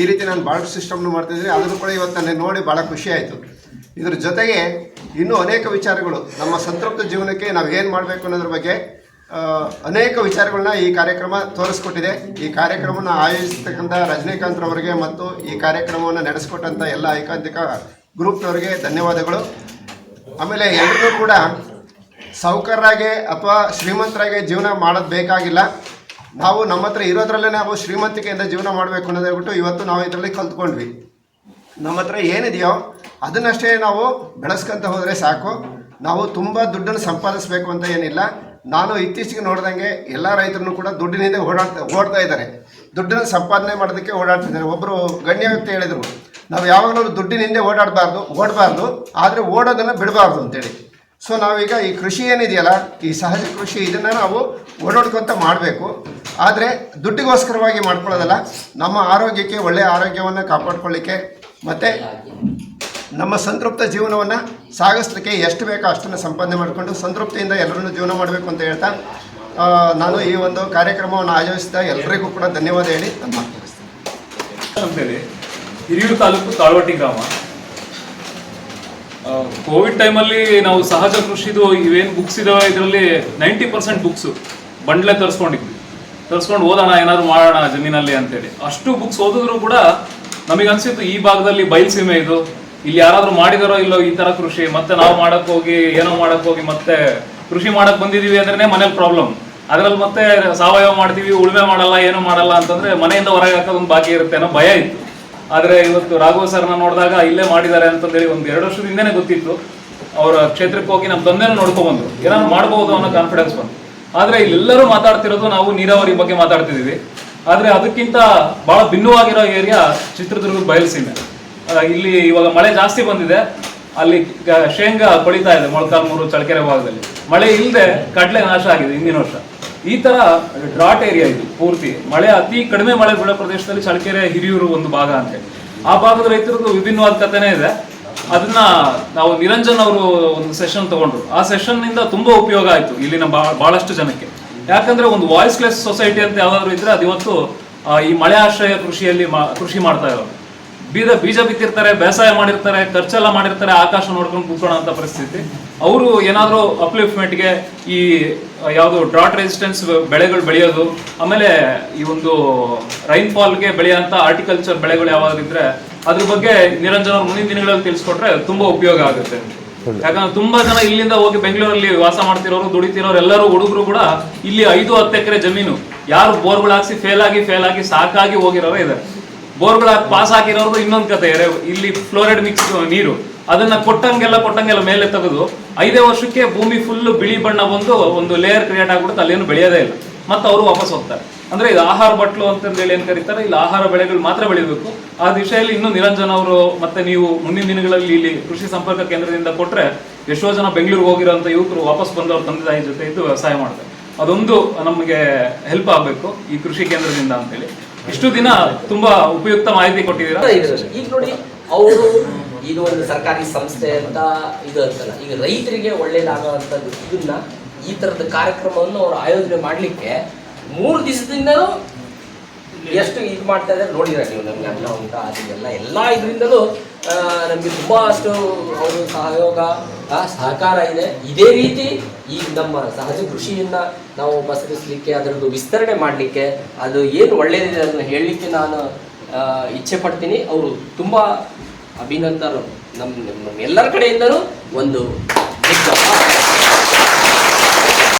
ಈ ರೀತಿ ನಾನು ಬಾರ್ಡರ್ ಸಿಸ್ಟಮ್ನು ಮಾಡ್ತಿದ್ದೀನಿ. ಅದನ್ನು ಕೂಡ ಇವತ್ತು ನನಗೆ ನೋಡಿ ಭಾಳ ಖುಷಿ ಆಯಿತು. ಇದ್ರ ಜೊತೆಗೆ ಇನ್ನೂ ಅನೇಕ ವಿಚಾರಗಳು. ನಮ್ಮ ಸಂತೃಪ್ತ ಜೀವನಕ್ಕೆ ನಾವು ಏನು ಮಾಡಬೇಕು ಅನ್ನೋದ್ರ ಬಗ್ಗೆ ಅನೇಕ ವಿಚಾರಗಳನ್ನ ಈ ಕಾರ್ಯಕ್ರಮ ತೋರಿಸ್ಕೊಟ್ಟಿದೆ. ಈ ಕಾರ್ಯಕ್ರಮವನ್ನು ಆಯೋಜಿಸ್ತಕ್ಕಂಥ ರಜನಿಕಾಂತ್ ರವರಿಗೆ ಮತ್ತು ಈ ಕಾರ್ಯಕ್ರಮವನ್ನು ನಡೆಸ್ಕೊಟ್ಟಂಥ ಎಲ್ಲ ಏಕಾಂತಿಕ ಗ್ರೂಪ್ನವರಿಗೆ ಧನ್ಯವಾದಗಳು. ಆಮೇಲೆ ಎಲ್ಲರಿಗೂ ಕೂಡ ಸಾಹುಕಾರರಾಗಿ ಅಥವಾ ಶ್ರೀಮಂತರಾಗೆ ಜೀವನ ಮಾಡೋದು ಬೇಕಾಗಿಲ್ಲ. ನಾವು ನಮ್ಮ ಹತ್ರ ಇರೋದ್ರಲ್ಲೇ ನಾವು ಶ್ರೀಮಂತಿಕೆಯಿಂದ ಜೀವನ ಮಾಡಬೇಕು ಅನ್ನೋದು ಹೇಳ್ಬಿಟ್ಟು ಇವತ್ತು ನಾವು ಇದರಲ್ಲಿ ಕಲ್ತ್ಕೊಂಡ್ವಿ. ನಮ್ಮ ಹತ್ರ ಏನಿದೆಯೋ ಅದನ್ನಷ್ಟೇ ನಾವು ಬೆಳೆಸ್ಕೊಂತ ಹೋದರೆ ಸಾಕು. ನಾವು ತುಂಬ ದುಡ್ಡನ್ನು ಸಂಪಾದಿಸಬೇಕು ಅಂತ ಏನಿಲ್ಲ. ನಾನು ಇತ್ತೀಚೆಗೆ ನೋಡಿದಂಗೆ ಎಲ್ಲ ರೈತರು ಕೂಡ ದುಡ್ಡಿನಿಂದ ಓಡಾಡ್ತಾ, ಓಡ್ತಾ ಇದ್ದಾರೆ. ದುಡ್ಡನ್ನು ಸಂಪಾದನೆ ಮಾಡೋದಕ್ಕೆ ಓಡಾಡ್ತಿದ್ದಾರೆ ಒಬ್ಬರು ಗಣ್ಯ ವ್ಯಕ್ತಿ ಹೇಳಿದರು, ನಾವು ಯಾವಾಗಲೂ ದುಡ್ಡಿನಿಂದ ಓಡಾಡಬಾರ್ದು, ಓಡಬಾರ್ದು, ಆದರೆ ಓಡೋದನ್ನು ಬಿಡಬಾರ್ದು ಅಂತೇಳಿ. ಸೊ ನಾವೀಗ ಈ ಕೃಷಿ ಏನಿದೆಯಲ್ಲ, ಈ ಸಹಜ ಕೃಷಿ, ಇದನ್ನು ನಾವು ಓಡಾಡ್ಕೊಂತ ಮಾಡಬೇಕು ಆದರೆ ದುಡ್ಡಿಗೋಸ್ಕರವಾಗಿ ಮಾಡ್ಕೊಳ್ಳೋದಲ್ಲ, ನಮ್ಮ ಆರೋಗ್ಯಕ್ಕೆ ಒಳ್ಳೆಯ ಆರೋಗ್ಯವನ್ನು ಕಾಪಾಡ್ಕೊಳ್ಳಿಕ್ಕೆ ಮತ್ತು ನಮ್ಮ ಸಂತೃಪ್ತ ಜೀವನವನ್ನು ಸಾಗಿಸ್ಲಿಕ್ಕೆ ಎಷ್ಟು ಬೇಕೋ ಅಷ್ಟನ್ನು ಸಂಪಾದನೆ ಮಾಡಿಕೊಂಡು ಸಂತೃಪ್ತಿಯಿಂದ ಎಲ್ಲರನ್ನು ಜೀವನ ಮಾಡಬೇಕು ಅಂತ ಹೇಳ್ತಾ ನಾನು ಈ ಒಂದು ಕಾರ್ಯಕ್ರಮವನ್ನು ಆಯೋಜಿಸಿದ ಎಲ್ಲರಿಗೂ ಕೂಡ ಧನ್ಯವಾದ ಹೇಳಿ ನನ್ನ ಮಾತು ಮುಗಿಸ್ತೇನೆ. ಅಂತೇಳಿ ಹಿರಿಯೂರು ತಾಲೂಕು ತಾಳ್ವಟ್ಟಿ ಗ್ರಾಮ ಕೋವಿಡ್ ಟೈಮಲ್ಲಿ ನಾವು ಸಹಜ ಕೃಷಿದು ಇವೇನು ಬುಕ್ಸ್ ಇದಾವೆ, ಇದರಲ್ಲಿ ನೈಂಟಿ ಪರ್ಸೆಂಟ್ ಬುಕ್ಸು ಬಂಡ್ಲೆ ತರಿಸ್ಕೊಂಡಿದ್ವಿ. ತರಿಸ್ಕೊಂಡು ಓದೋಣ ಏನಾದ್ರು ಮಾಡೋಣ ಜಮೀನಲ್ಲಿ ಅಂತೇಳಿ. ಅಷ್ಟು ಬುಕ್ಸ್ ಓದಿದ್ರು ಕೂಡ ನಮಗೆ ಅನ್ಸಿತ್ತು, ಈ ಭಾಗದಲ್ಲಿ ಬಯಲ್ಸೀಮೆ ಇದು. ಇಲ್ಲಿ ಯಾರಾದರೂ ಮಾಡಿದಾರೋ ಇಲ್ಲೋ ಈ ತರ ಕೃಷಿ, ಮತ್ತೆ ನಾವು ಮಾಡಕ್ ಹೋಗಿ, ಏನೋ ಮಾಡಕ್ ಹೋಗಿ, ಮತ್ತೆ ಕೃಷಿ ಮಾಡಕ್ ಬಂದಿದೀವಿ ಅಂದ್ರೆ ಮನೇಲಿ ಪ್ರಾಬ್ಲಮ್ ಅದ್ರಲ್ಲಿ ಮತ್ತೆ ಸಾವಯವ ಮಾಡ್ತೀವಿ, ಉಳುಮೆ ಮಾಡಲ್ಲ, ಏನು ಮಾಡಲ್ಲ ಅಂತಂದ್ರೆ ಮನೆಯಿಂದ ಹೊರಗೆ ಹಾಕೋದು ಒಂದು ಬಾಕಿ ಇರುತ್ತೆ ಅನ್ನೋ ಭಯ ಇತ್ತು. ಆದ್ರೆ ಇವತ್ತು ರಾಘವ ಸರ್ನ ನೋಡಿದಾಗ ಇಲ್ಲೇ ಮಾಡಿದ್ದಾರೆ ಅಂತಂದೇಳಿ ಒಂದು ಎರಡು ವರ್ಷದ ಹಿಂದೆನೆ ಗೊತ್ತಿತ್ತು. ಅವರ ಕ್ಷೇತ್ರಕ್ಕೆ ಹೋಗಿ ನಮ್ಮ ತಂದೆನೂ ನೋಡ್ಕೊಬಂದ್ರು ಏನಾದ್ರು ಮಾಡಬಹುದು ಅನ್ನೋ ಕಾನ್ಫಿಡೆನ್ಸ್ ಬಂತು. ಆದರೆ ಇಲ್ಲೆಲ್ಲರೂ ಮಾತಾಡ್ತಿರೋದು ನಾವು ನೀರಾವರಿ ಬಗ್ಗೆ ಮಾತಾಡ್ತಿದೀವಿ ಆದರೆ ಅದಕ್ಕಿಂತ ಬಹಳ ಭಿನ್ನವಾಗಿರೋ ಏರಿಯಾ ಚಿತ್ರದುರ್ಗದ ಬಯಲುಸೀಮೆ. ಇಲ್ಲಿ ಇವಾಗ ಮಳೆ ಜಾಸ್ತಿ ಬಂದಿದೆ. ಅಲ್ಲಿ ಶೇಂಗಾ ಕೊಳಿತಾ ಇದೆ ಮೊಳಕಾಲ್ಮೂರು ಚಳಕೆರೆ ಭಾಗದಲ್ಲಿ. ಮಳೆ ಇಲ್ಲದೆ ಕಡಲೆ ನಾಶ ಆಗಿದೆ ಹಿಂದಿನ ವರ್ಷ. ಈ ತರ ಡ್ರಾಟ್ ಏರಿಯಾ ಇದು, ಪೂರ್ತಿ. ಮಳೆ ಅತಿ ಕಡಿಮೆ ಮಳೆ ಬೀಳೋ ಪ್ರದೇಶದಲ್ಲಿ ಚಳಕೆರೆ ಹಿರಿಯೂರು ಒಂದು ಭಾಗ ಅಂತೇಳಿ ಆ ಭಾಗದ ರೈತರದ್ದು ವಿಭಿನ್ನವಾದ ಕಥೆನೇ ಇದೆ. ಅದನ್ನ ನಾವು ನಿರಂಜನ್ ಅವರು ಒಂದು ಸೆಷನ್ ತಗೊಂಡ್ರು. ಆ ಸೆಷನ್ನಿಂದ ತುಂಬಾ ಉಪಯೋಗ ಆಯ್ತು ಇಲ್ಲಿನ ಬಹಳಷ್ಟು ಜನಕ್ಕೆ. ಯಾಕಂದ್ರೆ ಒಂದು ವಾಯ್ಸ್ಲೆಸ್ ಸೊಸೈಟಿ ಅಂತ ಯಾವ್ದಾದ್ರು ಇದ್ರೆ ಅದಿವತ್ತು ಈ ಮಳೆ ಆಶ್ರಯ ಕೃಷಿಯಲ್ಲಿ ಕೃಷಿ ಮಾಡ್ತಾ ಇರೋರು. ಬೀಜ ಬೀಜ ಬಿತ್ತಿರ್ತಾರೆ, ಬೇಸಾಯ ಮಾಡಿರ್ತಾರೆ, ಖರ್ಚೆಲ್ಲ ಮಾಡಿರ್ತಾರೆ, ಆಕಾಶ ನೋಡ್ಕೊಂಡು ಕೂತ್ಕೊಳ್ಳೋ ಅಂತ ಪರಿಸ್ಥಿತಿ. ಅವರು ಏನಾದರೂ ಅಪ್ಲಿಫ್ಮೆಂಟ್ಗೆ ಈ ಯಾವುದು ಡ್ರಾಟ್ ರೆಸಿಸ್ಟೆನ್ಸ್ ಬೆಳೆಗಳು ಬೆಳೆಯೋದು ಆಮೇಲೆ ಈ ಒಂದು ರೈನ್ ಫಾಲ್ಗೆ ಬೆಳೆಯೋಂಥ ಆರ್ಟಿಕಲ್ಚರ್ ಬೆಳೆಗಳು ಯಾವಾಗಿದ್ರೆ ಅದ್ರ ಬಗ್ಗೆ ನಿರಂಜನ ಅವ್ರು ಮುಂದಿನ ದಿನಗಳಲ್ಲಿ ತಿಳಿಸ್ಕೊಟ್ರೆ ತುಂಬಾ ಉಪಯೋಗ ಆಗುತ್ತೆ. ಯಾಕಂದ್ರೆ ತುಂಬಾ ಜನ ಇಲ್ಲಿಂದ ಹೋಗಿ ಬೆಂಗಳೂರಲ್ಲಿ ವಾಸ ಮಾಡ್ತಿರೋರು ದುಡಿತಿರೋರು ಎಲ್ಲರೂ ಹುಡುಗರು ಕೂಡ ಇಲ್ಲಿ ಐದು ಹತ್ತು ಎಕರೆ ಜಮೀನು. ಯಾರು ಬೋರ್ಗಳು ಹಾಕ್ಸಿ ಫೇಲ್ ಆಗಿ ಫೇಲ್ ಆಗಿ ಸಾಕಾಗಿ ಹೋಗಿರೋರು ಇದೆ ಬೋರ್ಗಳು ಪಾಸ್ ಹಾಕಿರೋರು ಇನ್ನೊಂದು ಕತೆ ಇಲ್ಲಿ ಫ್ಲೋರೈಡ್ ಮಿಕ್ಸ್ ನೀರು. ಅದನ್ನ ಕೊಟ್ಟಂಗೆಲ್ಲ ಕೊಟ್ಟಂಗೆಲ್ಲ ಮೇಲೆ ತೆಗೆದು ಐದೇ ವರ್ಷಕ್ಕೆ ಭೂಮಿ ಫುಲ್ ಬಿಳಿ ಬಣ್ಣ ಬಂದು ಒಂದು ಲೇಯರ್ ಕ್ರಿಯೇಟ್ ಆಗ್ಬಿಡುತ್ತೆ, ಅಲ್ಲೇನು ಬೆಳೆಯೋದೇ ಇಲ್ಲ. ಮತ್ತೆ ಅವರು ವಾಪಸ್ ಹೋಗ್ತಾರೆ. ಅಂದ್ರೆ ಇದು ಆಹಾರ ಬಟ್ಲು ಅಂತಂದೇಳಿ ಏನ್ ಕರೀತಾರೆ, ಇಲ್ಲಿ ಆಹಾರ ಬೆಳೆಗಳು ಮಾತ್ರ ಬೆಳಿಬೇಕು. ಆ ದಿಶೆಯಲ್ಲಿ ಇನ್ನು ನಿರಂಜನ್ ಅವರು ಮತ್ತೆ ನೀವು ಮುಂದಿನ ದಿನಗಳಲ್ಲಿ ಇಲ್ಲಿ ಕೃಷಿ ಸಂಪರ್ಕ ಕೇಂದ್ರದಿಂದ ಕೊಟ್ರೆ ಎಷ್ಟೋ ಜನ ಬೆಂಗಳೂರಿಗೆ ಹೋಗಿರೋಂಥ ಯುವಕರು ವಾಪಸ್ ಬಂದು ಅವ್ರ ತಂದೆ ತಾಯಿ ಜೊತೆ ಇದ್ದು ವ್ಯವಸಾಯ ಮಾಡ್ತಾರೆ. ಅದೊಂದು ನಮಗೆ ಹೆಲ್ಪ್ ಆಗಬೇಕು ಈ ಕೃಷಿ ಕೇಂದ್ರದಿಂದ ಅಂತೇಳಿ. ಇಷ್ಟು ದಿನ ತುಂಬಾ ಉಪಯುಕ್ತ ಮಾಹಿತಿ ಕೊಟ್ಟಿದ್ದೀರಾ? ಈಗ ನೋಡಿ, ಅವರು ಇದು ಒಂದು ಸರ್ಕಾರಿ ಸಂಸ್ಥೆ ಅಂತ ಇದು ಅಂತಲ್ಲ. ಈಗ ರೈತರಿಗೆ ಒಳ್ಳೇದಾಗುವಂಥದ್ದು ಇದನ್ನ ಈ ಥರದ ಕಾರ್ಯಕ್ರಮವನ್ನು ಅವರು ಆಯೋಜನೆ ಮಾಡಲಿಕ್ಕೆ ಮೂರು ದಿವಸದಿಂದಲೂ ಎಷ್ಟು ಇದು ಮಾಡ್ತಾ ಇದ್ದಾರೆ ನೋಡಿದ್ರೆ ನೀವು ನಮ್ಗೆ ಅನ್ನ ಊಟ ಎಲ್ಲ ಇದರಿಂದಲೂ ನಮಗೆ ತುಂಬ ಅಷ್ಟು ಅವರು ಸಹಯೋಗ ಸಹಕಾರ ಇದೆ. ಇದೇ ರೀತಿ ಈ ನಮ್ಮ ಸಹಜ ಕೃಷಿಯನ್ನ ನಾವು ಪಸರಿಸಲಿಕ್ಕೆ, ಅದರದ್ದು ವಿಸ್ತರಣೆ ಮಾಡಲಿಕ್ಕೆ, ಅದು ಏನು ಒಳ್ಳೆಯದಿದೆ ಅದನ್ನು ಹೇಳಲಿಕ್ಕೆ ನಾನು ಇಚ್ಛೆ ಪಡ್ತೀನಿ. ಅವರು ತುಂಬ ಅಭಿನಂದನರು ನಮ್ಮ ಎಲ್ಲರ ಕಡೆಯಿಂದಲೂ ಒಂದು.